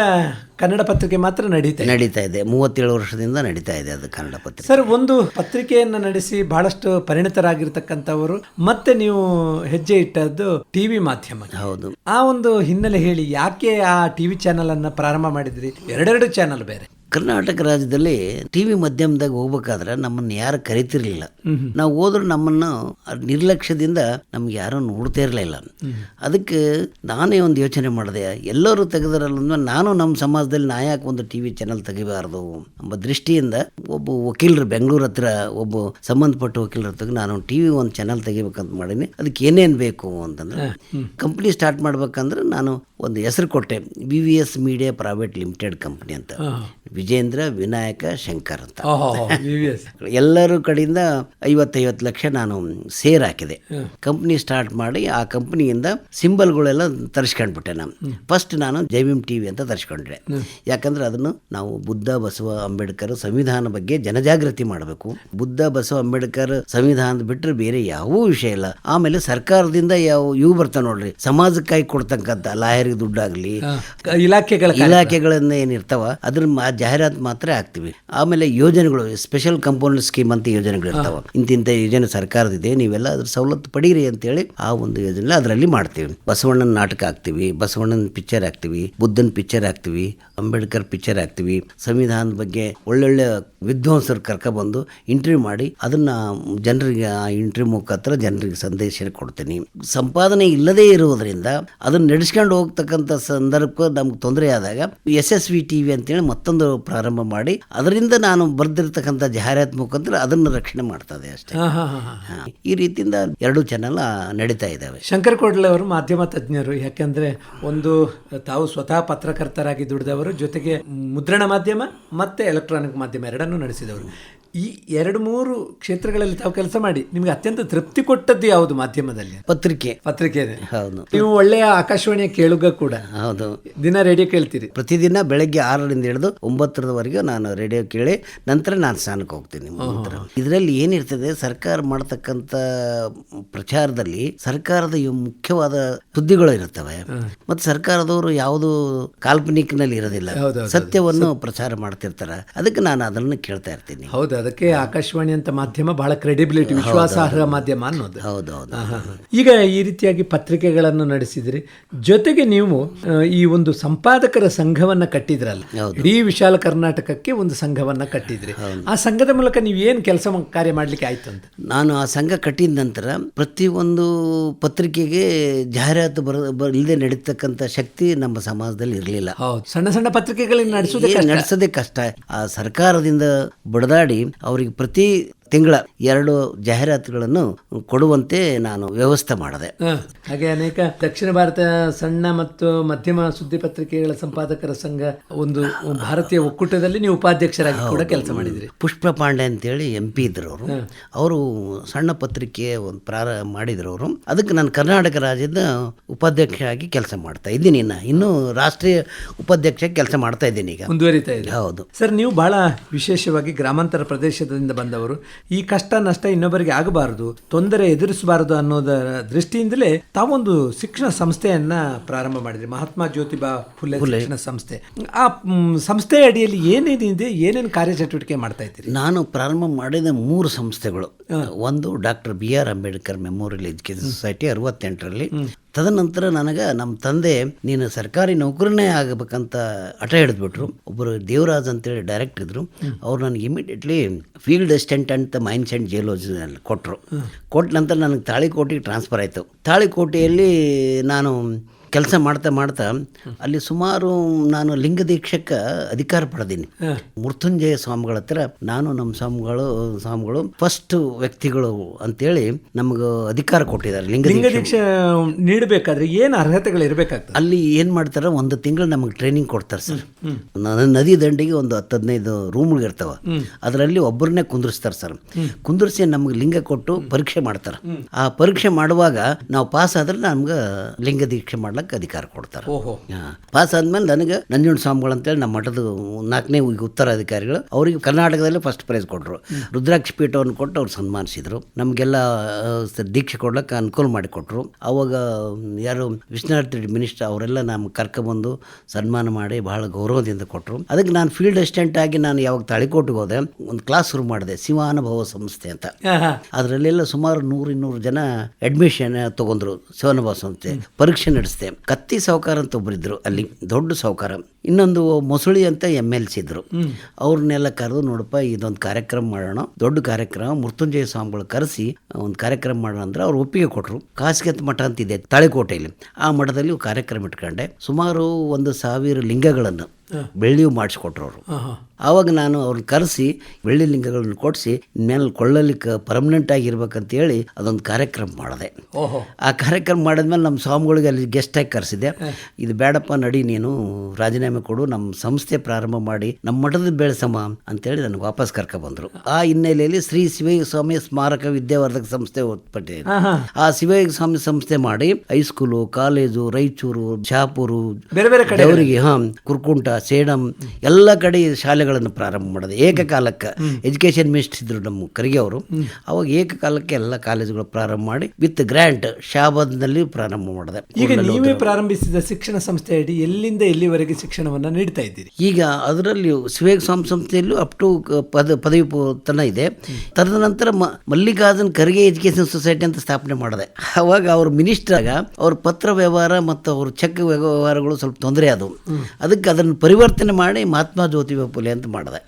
ಕನ್ನಡ ಪತ್ರಿಕೆ ಮಾತ್ರ ನಡೀತಾ. ನಡೀತಾ ಇದೆ. ಮೂವತ್ತೇಳು ವರ್ಷದಿಂದ ನಡೀತಾ ಇದೆ ಅದು ಕನ್ನಡ ಪತ್ರಿಕೆ. ಸರ್ ಒಂದು ಪತ್ರಿಕೆಯನ್ನು ನಡೆಸಿ ಬಹಳಷ್ಟು ಪರಿಣಿತರಾಗಿರ್ತಕ್ಕಂಥವರು ಮತ್ತೆ ನೀವು ಹೆಜ್ಜೆ ಇಟ್ಟದ್ದು ಟಿವಿ ಮಾಧ್ಯಮ ಹೌದು. ಆ ಒಂದು ಹಿನ್ನೆಲೆ ಹೇಳಿ ಯಾಕೆ ಆ ಟಿವಿ ಚಾನೆಲ್ ಅನ್ನ ಪ್ರಾರಂಭ ಮಾಡಿದ್ರಿ? ಎರಡೆರಡು ಚಾನೆಲ್ ಬೇರೆ. ಕರ್ನಾಟಕ ರಾಜ್ಯದಲ್ಲಿ ಟಿವಿ ಮಾಧ್ಯಮದಾಗ ಹೋಗ್ಬೇಕಾದ್ರೆ ನಮ್ಮನ್ನು ಯಾರು ಕರಿತಿರ್ಲಿಲ್ಲ. ನಾವು ಹೋದ್ರೆ ನಮ್ಮನ್ನು ನಿರ್ಲಕ್ಷ್ಯದಿಂದ ನಮ್ಗೆ ಯಾರೂ ನೋಡ್ತಾ ಇರಲಿಲ್ಲ. ಅದಕ್ಕೆ ನಾನೇ ಒಂದು ಯೋಚನೆ ಮಾಡಿದೆ ಎಲ್ಲರೂ ತೆಗೆದರಲ್ಲ ನಾನು ನಮ್ಮ ಸಮಾಜದಲ್ಲಿ ನಾ ಯಾಕೆ ಒಂದು ಟಿ ವಿ ಚಾನಲ್ ತೆಗಿಬಾರ್ದು ಎಂಬ ದೃಷ್ಟಿಯಿಂದ ಒಬ್ಬ ವಕೀಲರು ಬೆಂಗಳೂರು ಹತ್ರ ಒಬ್ಬ ಸಂಬಂಧಪಟ್ಟ ವಕೀಲರ ಹತ್ರ ನಾನು ಟಿ ವಿ ಒಂದು ಚಾನಲ್ ತೆಗಿಬೇಕಂತ ಮಾಡೀನಿ. ಅದಕ್ಕೆ ಏನೇನು ಬೇಕು ಅಂತಂದ್ರೆ ಕಂಪ್ನಿ ಸ್ಟಾರ್ಟ್ ಮಾಡ್ಬೇಕಂದ್ರೆ ನಾನು ಒಂದು ಹೆಸರು ಕೊಟ್ಟೆ V V S media private limited company ಅಂತ. ವಿಜೇಂದ್ರ ವಿನಾಯಕ ಶಂಕರ್ ಅಂತ. ಎಲ್ಲರ ಕಡೆಯಿಂದ ಐವತ್ತೈವತ್ತು ಲಕ್ಷ ನಾನು ಸೇರ್ ಹಾಕಿದೆ. ಕಂಪ್ನಿ ಸ್ಟಾರ್ಟ್ ಮಾಡಿ ಆ ಕಂಪ್ನಿಯಿಂದ ಸಿಂಬಲ್ಗಳೆಲ್ಲ ತರಿಸ್ಕೊಂಡ್ಬಿಟ್ಟೆ ನಾನು. ಫಸ್ಟ್ ನಾನು ಜೈವಿಮ್ ಟಿವಿ ಅಂತ ತರಿಸ್ಕೊಂಡ್ರೆ. ಯಾಕಂದ್ರೆ ಅದನ್ನು ನಾವು ಬುದ್ಧ ಬಸವ ಅಂಬೇಡ್ಕರ್ ಸಂವಿಧಾನ ಬಗ್ಗೆ ಜನಜಾಗೃತಿ ಮಾಡಬೇಕು. ಬುದ್ಧ ಬಸವ ಅಂಬೇಡ್ಕರ್ ಸಂವಿಧಾನದ ಬಿಟ್ಟರೆ ಬೇರೆ ಯಾವ ವಿಷಯ ಇಲ್ಲ. ಆಮೇಲೆ ಸರ್ಕಾರದಿಂದ ಯಾವ ಇವು ಬರ್ತಾ ನೋಡ್ರಿ ಸಮಾಜಕ್ಕಾಗಿ ಕೊಡ್ತಕ್ಕಂಥ ಲಾಯರಿಗೆ ದುಡ್ಡಾಗ್ಲಿ ಇಲಾಖೆಗಳ ಇಲಾಖೆಗಳನ್ನ ಏನಿರ್ತಾವ ಅದ್ರ ಜಾಹೀರಾತು ಮಾತ್ರ ಆಗ್ತೀವಿ ಆಮೇಲೆ ಯೋಜನೆಗಳು ಸ್ಪೆಷಲ್ ಕಂಪೌಂಡ್ ಸ್ಕೀಮ್ ಅಂತ ಯೋಜನೆಗಳು ಇರ್ತಾವ ಇಂತಿಂತ ಯೋಜನೆ ಸರ್ಕಾರದಿದೆ ನೀವೆಲ್ಲ ಅದ್ರ ಸವಲತ್ತು ಪಡೀರಿ ಅಂತೇಳಿ ಆ ಒಂದು ಯೋಜನೆ ಅದರಲ್ಲಿ ಮಾಡ್ತೀವಿ. ಬಸವಣ್ಣನ ನಾಟಕ ಆಗ್ತೀವಿ ಬಸವಣ್ಣನ ಪಿಕ್ಚರ್ ಆಗ್ತೀವಿ ಬುದ್ಧನ ಪಿಕ್ಚರ್ ಆಗ್ತೀವಿ ಅಂಬೇಡ್ಕರ್ ಪಿಕ್ಚರ್ ಆಗ್ತೀವಿ ಸಂವಿಧಾನದ ಬಗ್ಗೆ ಒಳ್ಳೊಳ್ಳೆ ವಿದ್ವಾಂಸರು ಕರ್ಕೊಬಂದು ಇಂಟರ್ವ್ಯೂ ಮಾಡಿ ಅದನ್ನ ಜನರಿಗೆ ಆ ಇಂಟರ್ವ್ಯೂ ಮುಖಾಂತರ ಜನರಿಗೆ ಸಂದೇಶ ಕೊಡ್ತೀನಿ. ಸಂಪಾದನೆ ಇಲ್ಲದೇ ಇರುವುದರಿಂದ ಅದನ್ನ ನಡೆಸ್ಕೊಂಡು ಹೋಗ್ತಕ್ಕಂಥ ಸಂದರ್ಭಕ್ಕೆ ನಮ್ಗೆ ತೊಂದರೆ ಆದಾಗ S S V T V ಅಂತೇಳಿ ಮತ್ತೊಂದು ಪ್ರಾರಂಭ ಮಾಡಿ ಅದರಿಂದ ನಾನು ಬರೆದಿರ್ತಕ್ಕಂಥ ಜಾಹೀರಾತು ಮುಖಾಂತರ ಅದನ್ನು ರಕ್ಷಣೆ ಮಾಡ್ತದೆ ಅಷ್ಟೇ. ಈ ರೀತಿಯಿಂದ ಎರಡು ಚಾನಲ್ ನಡೀತಾ ಇದ್ದಾವೆ. ಶಂಕರ್ ಕೋಟ್ಲೆ ಅವರು ಮಾಧ್ಯಮ ತಜ್ಞರು ಯಾಕಂದ್ರೆ ಒಂದು ತಾವು ಸ್ವತಃ ಪತ್ರಕರ್ತರಾಗಿ ದುಡಿದವರು ಜೊತೆಗೆ ಮುದ್ರಣ ಮಾಧ್ಯಮ ಮತ್ತೆ ಎಲೆಕ್ಟ್ರಾನಿಕ್ ಮಾಧ್ಯಮ ಎರಡನ್ನೂ ನಡೆಸಿದವರು ಈ ಎರಡು ಮೂರು ಕ್ಷೇತ್ರಗಳಲ್ಲಿ ತಾವು ಕೆಲಸ ಮಾಡಿ ನಿಮ್ಗೆ ಅತ್ಯಂತ ತೃಪ್ತಿ ಕೊಟ್ಟದ್ದು ಯಾವುದು ಮಾಧ್ಯಮದಲ್ಲಿ? ಪತ್ರಿಕೆ. ಪತ್ರಿಕೆ ಹೌದು. ನೀವು ಒಳ್ಳೆಯ ಆಕಾಶವಾಣಿಯ ಕೇಳುಗ ಕೂಡ. ಹೌದು. ದಿನ ರೇಡಿಯೋ ಕೇಳ್ತೀರಿ. ಪ್ರತಿದಿನ ಬೆಳಗ್ಗೆ ಆರರಿಂದ ಹಿಡಿದು ಒಂಬತ್ತರವರೆಗೂ ನಾನು ರೇಡಿಯೋ ಕೇಳಿ ನಂತರ ನಾನು ಸ್ನಾನಕ್ಕೆ ಹೋಗ್ತೀನಿ ಇದರಲ್ಲಿ ಏನಿರ್ತದೆ ಸರ್ಕಾರ ಮಾಡತಕ್ಕಂತ ಪ್ರಚಾರದಲ್ಲಿ ಸರ್ಕಾರದ ಮುಖ್ಯವಾದ ಸುದ್ದಿಗಳು ಇರುತ್ತವೆ. ಮತ್ತು ಸರ್ಕಾರದವರು ಯಾವುದು ಕಾಲ್ಪನಿಕ್ನಲ್ಲಿ ಇರೋದಿಲ್ಲ. ಸತ್ಯವನ್ನು ಪ್ರಚಾರ ಮಾಡ್ತಿರ್ತಾರೆ. ಅದಕ್ಕೆ ನಾನು ಅದನ್ನು ಕೇಳ್ತಾ ಇರ್ತೀನಿ. ಹೌದು? ಅದಕ್ಕೆ ಆಕಾಶವಾಣಿ ಅಂತ ಮಾಧ್ಯಮ ಬಹಳ ಕ್ರೆಡಿಬಿಲಿಟಿ ವಿಶ್ವಾಸಾರ್ಹ ಮಾಧ್ಯಮ ಅನ್ನೋದು. ಹೌದು ಹೌದು ಈಗ ಈ ರೀತಿಯಾಗಿ ಪತ್ರಿಕೆಗಳನ್ನು ನಡೆಸಿದ್ರಿ. ಜೊತೆಗೆ ನೀವು ಈ ಒಂದು ಸಂಪಾದಕರ ಸಂಘವನ್ನ ಕಟ್ಟಿದ್ರಲ್ಲ ಇಡೀ ವಿಶಾಲ ಕರ್ನಾಟಕಕ್ಕೆ ಒಂದು ಸಂಘವನ್ನ ಕಟ್ಟಿದ್ರಿ. ಆ ಸಂಘದ ಮೂಲಕ ನೀವು ಏನು ಕೆಲಸ ಕಾರ್ಯ ಮಾಡ್ಲಿಕ್ಕೆ ಆಯ್ತು ಅಂತ? ನಾನು ಆ ಸಂಘ ಕಟ್ಟಿದ ನಂತರ ಪ್ರತಿಯೊಂದು ಪತ್ರಿಕೆಗೆ ಜಾಹೀರಾತು ಬರ ಇಲ್ಲದೆ ನಡೀತಕ್ಕಂಥ ಶಕ್ತಿ ನಮ್ಮ ಸಮಾಜದಲ್ಲಿ ಇರಲಿಲ್ಲ. ಹೌದು. ಸಣ್ಣ ಸಣ್ಣ ಪತ್ರಿಕೆಗಳನ್ನ ನಡೆಸೋದೇ ನಡೆಸೋದೇ ಕಷ್ಟ. ಆ ಸರ್ಕಾರದಿಂದ ಬಡದಾಡಿ ಅವರಿಗೆ ಪ್ರತಿ ತಿಂಗಳ ಎರಡು ಜಾಹೀರಾತುಗಳನ್ನು ಕೊಡುವಂತೆ ನಾನು ವ್ಯವಸ್ಥೆ ಮಾಡಿದೆ. ಹಾಗೆ ಅನೇಕ ದಕ್ಷಿಣ ಭಾರತ ಸಣ್ಣ ಮತ್ತು ಮಧ್ಯಮ ಸುದ್ದಿ ಪತ್ರಿಕೆಗಳ ಸಂಪಾದಕರ ಸಂಘ ಒಂದು ಭಾರತೀಯ ಒಕ್ಕೂಟದಲ್ಲಿ ನೀವು ಉಪಾಧ್ಯಕ್ಷರಾಗಿ ಕೂಡ ಕೆಲಸ ಮಾಡಿದ್ರಿ. ಪುಷ್ಪ ಪಾಂಡೆ ಅಂತೇಳಿ ಎಂ ಪಿ ಇದ್ರು ಅವರು. ಅವರು ಸಣ್ಣ ಪತ್ರಿಕೆ ಒಂದು ಪ್ರಾರಂಭ ಮಾಡಿದ್ರು ಅವರು. ಅದಕ್ಕೆ ನಾನು ಕರ್ನಾಟಕ ರಾಜ್ಯದ ಉಪಾಧ್ಯಕ್ಷ ಆಗಿ ಕೆಲಸ ಮಾಡ್ತಾ ಇದ್ದೀನಿ. ಇನ್ನು ಇನ್ನೂ ರಾಷ್ಟ್ರೀಯ ಉಪಾಧ್ಯಕ್ಷ ಕೆಲಸ ಮಾಡ್ತಾ ಇದ್ದೀನಿ ಈಗ. ಮುಂದುವರಿತಾ ಇದೆ. ಹೌದು. ಸರ್ ನೀವು ಬಹಳ ವಿಶೇಷವಾಗಿ ಗ್ರಾಮಾಂತರ ಪ್ರದೇಶದಿಂದ ಬಂದವರು. ಈ ಕಷ್ಟ ನಷ್ಟ ಇನ್ನೊಬ್ಬರಿಗೆ ಆಗಬಾರದು ತೊಂದರೆ ಎದುರಿಸಬಾರದು ಅನ್ನೋದರ ದೃಷ್ಟಿಯಿಂದಲೇ ತಾವೊಂದು ಶಿಕ್ಷಣ ಸಂಸ್ಥೆಯನ್ನ ಪ್ರಾರಂಭ ಮಾಡಿದ್ರಿ. ಮಹಾತ್ಮ ಜ್ಯೋತಿಬಾ ಫುಲೆ ಶಿಕ್ಷಣ ಸಂಸ್ಥೆ. ಆ ಸಂಸ್ಥೆ ಸಂಸ್ಥೆಯ ಅಡಿಯಲ್ಲಿ ಏನೇನಿದೆ ಏನೇನು ಕಾರ್ಯಚಟುವಟಿಕೆ ಮಾಡ್ತಾ ಇದ್ದೀರಿ? ನಾನು ಪ್ರಾರಂಭ ಮಾಡಿದ ಮೂರು ಸಂಸ್ಥೆಗಳು. ಒಂದು doctor B R Ambedkar memorial education society ಅರವತ್ತೆಂಟರಲ್ಲಿ. ತದನಂತರ ನನಗೆ ನಮ್ಮ ತಂದೆ ನೀನು ಸರ್ಕಾರಿ ನೌಕರನೇ ಆಗಬೇಕಂತ ಹಠ ಹಿಡಿದ್ಬಿಟ್ರು. ಒಬ್ಬರು ದೇವರಾಜ್ ಅಂತೇಳಿ ಡೈರೆಕ್ಟ್ ಇದ್ರು. ಅವ್ರು ನನಗೆ ಇಮಿಡಿಯೇಟ್ಲಿ ಫೀಲ್ಡ್ ಅಸಿಸ್ಟೆಂಟ್ ಅಂತ ಮೈನ್ಸ್ ಆ್ಯಂಡ್ ಜಿಯೋಲಜಿನಲ್ಲಿ ಕೊಟ್ಟರು ಕೊಟ್ಟ ನಂತರ ನನಗೆ ತಾಳಿಕೋಟೆಗೆ ಟ್ರಾನ್ಸ್ಫರ್ ಆಯಿತು. ತಾಳಿಕೋಟೆಯಲ್ಲಿ ನಾನು ಕೆಲಸ ಮಾಡ್ತಾ ಮಾಡ್ತಾ ಅಲ್ಲಿ ಸುಮಾರು ನಾನು ಲಿಂಗ ದೀಕ್ಷಕ್ಕೆ ಅಧಿಕಾರ ಪಡೆದೀನಿ. ಮೃತ್ಯುಂಜಯ ಸ್ವಾಮಿಗಳ ಹತ್ರ ನಾನು ನಮ್ಮ ಸ್ವಾಮಿಗಳು ಸ್ವಾಮಿಗಳು ಫಸ್ಟ್ ವ್ಯಕ್ತಿಗಳು ಅಂತೇಳಿ ನಮಗೆ ಅಧಿಕಾರ ಕೊಟ್ಟಿದ್ದಾರೆ ಲಿಂಗ ದೀಕ್ಷೆ. ನೀಡಬೇಕಾದ್ರೆ ಏನು ಅರ್ಹತೆಗಳು ಇರಬೇಕಾಗ್ತದೆ? ಅಲ್ಲಿ ಏನು ಮಾಡ್ತಾರೆ ಒಂದು ತಿಂಗಳು ನಮಗೆ ಟ್ರೈನಿಂಗ್ ಕೊಡ್ತಾರೆ ಸರ್. ನದಿ ದಂಡಿಗೆ ಒಂದು ಹತ್ತು ಹದಿನೈದು ರೂಮ್ಗಳು ಇರ್ತಾವ. ಅದರಲ್ಲಿ ಒಬ್ಬರನ್ನೇ ಕುಂದಿರ್ಸ್ತಾರೆ ಸರ್. ಕುಂದಿರ್ಸಿ ನಮ್ಗೆ ಲಿಂಗ ಕೊಟ್ಟು ಪರೀಕ್ಷೆ ಮಾಡ್ತಾರೆ. ಆ ಪರೀಕ್ಷೆ ಮಾಡುವಾಗ ನಾವು ಪಾಸ್ ಆದ್ರೆ ನಮ್ಗೆ ಲಿಂಗ ದೀಕ್ಷೆ ಮಾಡ್ಲಿಕ್ಕೆ ಅಧಿಕಾರ ಕೊಡ್ತಾರೆ. ಓಹೋ. ಪಾಸ್ ಆದ್ಮೇಲೆ ನನಗೆ ನಂಜುಂಡ ಸ್ವಾಮಿಗಳು ಅಂತೇಳಿ ನಮ್ಮ ಮಠದ ನಾಲ್ಕನೇ ಉತ್ತರಾಧಿಕಾರಿಗಳು ಅವರಿಗೆ ಕರ್ನಾಟಕದಲ್ಲೇ ಫಸ್ಟ್ ಪ್ರೈಸ್ ಕೊಟ್ಟರು ರುದ್ರಾಕ್ಷ ಪೀಠವನ್ನು ಕೊಟ್ಟು ಅವ್ರು ಸನ್ಮಾನಿಸಿದ್ರು. ನಮಗೆಲ್ಲ ದೀಕ್ಷೆ ಕೊಡ್ಲಿಕ್ಕೆ ಅನುಕೂಲ ಮಾಡಿಕೊಟ್ರು. ಅವಾಗ ಯಾರು ವಿಶ್ವನಾಥ್ ರೆಡ್ಡಿ ಮಿನಿಸ್ಟರ್ ಅವರೆಲ್ಲ ನಮ್ಮ ಕರ್ಕೊಂಡ್ಬಂದು ಸನ್ಮಾನ ಮಾಡಿ ಬಹಳ ಗೌರವದಿಂದ ಕೊಟ್ಟರು ಅದಕ್ಕೆ ನಾನು ಫೀಲ್ಡ್ ಅಸಿಸ್ಟೆಂಟ್ ಆಗಿ ನಾನು ಯಾವಾಗ ತಾಳಿಕೋಟಿಗೆ ಹೋದೆ ಒಂದು ಕ್ಲಾಸ್ ಶುರು ಮಾಡಿದೆ ಶಿವಾನುಭವ ಸಂಸ್ಥೆ ಅಂತ. ಅದರಲ್ಲೆಲ್ಲ ಸುಮಾರು ನೂರು ಇನ್ನೂರು ಜನ ಅಡ್ಮಿಷನ್ ತಗೊಂಡ್ರು ಶಿವನುಭವ ಸಂಸ್ಥೆ ಪರೀಕ್ಷೆ ನಡೆಸಿದೆ. ಕತ್ತಿ ಸಾಹುಕಾರ ಅಂತ ಒಬ್ಬರಿದ್ದರು ಅಲ್ಲಿ ದೊಡ್ಡ ಸಾಹುಕಾರ ಇನ್ನೊಂದು ಮೊಸಳಿ ಅಂತ ಎಂ ಎಲ್ ಸಿ ಇದ್ರು. ಅವ್ರನ್ನೆಲ್ಲ ಕರೆದು ನೋಡಪ್ಪ ಇದೊಂದು ಕಾರ್ಯಕ್ರಮ ಮಾಡೋಣ ದೊಡ್ಡ ಕಾರ್ಯಕ್ರಮ ಮೃತ್ಯುಂಜಯ ಸ್ವಾಮಿಗಳು ಕರೆಸಿ ಒಂದು ಕಾರ್ಯಕ್ರಮ ಮಾಡೋಣ ಅಂದ್ರೆ ಅವ್ರು ಒಪ್ಪಿಗೆ ಕೊಟ್ಟರು ಅಂತ ಮಠ ಅಂತ ಇದೆ ತಾಳೆಕೋಟೆಯಲ್ಲಿ ಆ ಮಠದಲ್ಲಿ ಕಾರ್ಯಕ್ರಮ ಇಟ್ಕೊಂಡೆ. ಸುಮಾರು ಒಂದು ಸಾವಿರ ಲಿಂಗಗಳನ್ನು ಬೆಳ್ಳಿಯು ಮಾಡಿಸ್ಕೊಟ್ರು ಅವರು. ಆವಾಗ ನಾನು ಅವ್ರನ್ನ ಕರೆಸಿ ಬೆಳ್ಳಿ ಲಿಂಗಗಳನ್ನು ಕೊಡಿಸಿ ಮೇಲೆ ಕೊಳ್ಳಲಿಕ್ಕೆ ಪರ್ಮನೆಂಟ್ ಆಗಿರ್ಬೇಕಂತ ಹೇಳಿ ಅದೊಂದು ಕಾರ್ಯಕ್ರಮ ಮಾಡಿದೆ. ಆ ಕಾರ್ಯಕ್ರಮ ಮಾಡಿದ್ಮೇಲೆ ನಮ್ಮ ಸ್ವಾಮಿಗಳಿಗೆ ಅಲ್ಲಿ ಗೆಸ್ಟಾಗಿ ಕರೆಸಿದೆ ಇದು ಬೇಡಪ್ಪ ನಡಿ ನೀನು ರಾಜೀನಾಮೆ ಕೊಡು ನಮ್ಮ ಸಂಸ್ಥೆ ಪ್ರಾರಂಭ ಮಾಡಿ ನಮ್ಮ ಮಠದ ಬೆಳೆಸಮ್ಮ ಅಂತೇಳಿ ನನಗೆ ವಾಪಸ್ ಕರ್ಕೊಬಂದರು ಆ ಹಿನ್ನೆಲೆಯಲ್ಲಿ ಶ್ರೀ ಶಿವಯ್ಯ ಸ್ವಾಮಿ ಸ್ಮಾರಕ ವಿದ್ಯಾವರ್ಧಕ ಸಂಸ್ಥೆ ಒತ್ಪಟ್ಟಿದೆ. ಆ ಶಿವಯ್ಯ ಸ್ವಾಮಿ ಸಂಸ್ಥೆ ಮಾಡಿ ಹೈಸ್ಕೂಲು ಕಾಲೇಜು ರಾಯಚೂರು ಶಾಪೂರು ಬೇರೆ ಬೇರೆ ಕಡೆ ಅವರಿಗೆ ಹಾಂ ಕುರ್ಕುಂಟ ಸೇಡಂ ಎಲ್ಲ ಕಡೆ ಶಾಲೆಗಳನ್ನು ಪ್ರಾರಂಭ ಮಾಡಿದೆ. ಏಕಕಾಲಕ್ಕೆ ಎಜುಕೇಶನ್ ಮಿನಿಸ್ಟರ್ ಇದ್ರು ನಮ್ಮ ಖರ್ಗೆ ಅವರು ಅವಾಗ ಏಕಕಾಲಕ್ಕೆ ಎಲ್ಲ ಕಾಲೇಜುಗಳು ಪ್ರಾರಂಭ ಮಾಡಿ ವಿತ್ ಗ್ರ್ಯಾಂಟ್ ಶಾಬಾದ್ನಲ್ಲಿ ಪ್ರಾರಂಭ ಮಾಡಿದೆ. ಈಗ ನೀವೇ ಪ್ರಾರಂಭಿಸಿದ ಶಿಕ್ಷಣ ಸಂಸ್ಥೆ ಅಡಿ ಎಲ್ಲಿಂದ ಎಲ್ಲಿವರೆಗೆ ಶಿಕ್ಷಣವನ್ನು ನೀಡ್ತಾ ಇದ್ದೀರಿ? ಈಗ ಅದರಲ್ಲಿ ಸ್ವೇಗ್ ಸ್ವಾಮಿ ಸಂಸ್ಥೆಯಲ್ಲೂ ಅಪ್ ಟು ಪದ ಪದವಿ ತನ ಇದೆ. ತದನಂತರ ಮಲ್ಲಿಕಾರ್ಜುನ್ ಖರ್ಗೆ ಎಜುಕೇಶನ್ ಸೊಸೈಟಿ ಅಂತ ಸ್ಥಾಪನೆ ಮಾಡಿದೆ. ಅವಾಗ ಅವರು ಮಿನಿಸ್ಟರ್ ಆಗ ಅವ್ರ ಪತ್ರ ವ್ಯವಹಾರ ಮತ್ತು ಅವ್ರ ಚೆಕ್ ವ್ಯವಹಾರಗಳು ಸ್ವಲ್ಪ ತೊಂದರೆ ಅದು ಅದಕ್ಕೆ ಅದನ್ನು ಪರಿವರ್ತನೆ ಮಾಡಿ ಮಹಾತ್ಮ ಜ್ಯೋತಿಬಾ ಫುಲೆ ಅಂತ ಮಾಡಿದೆ.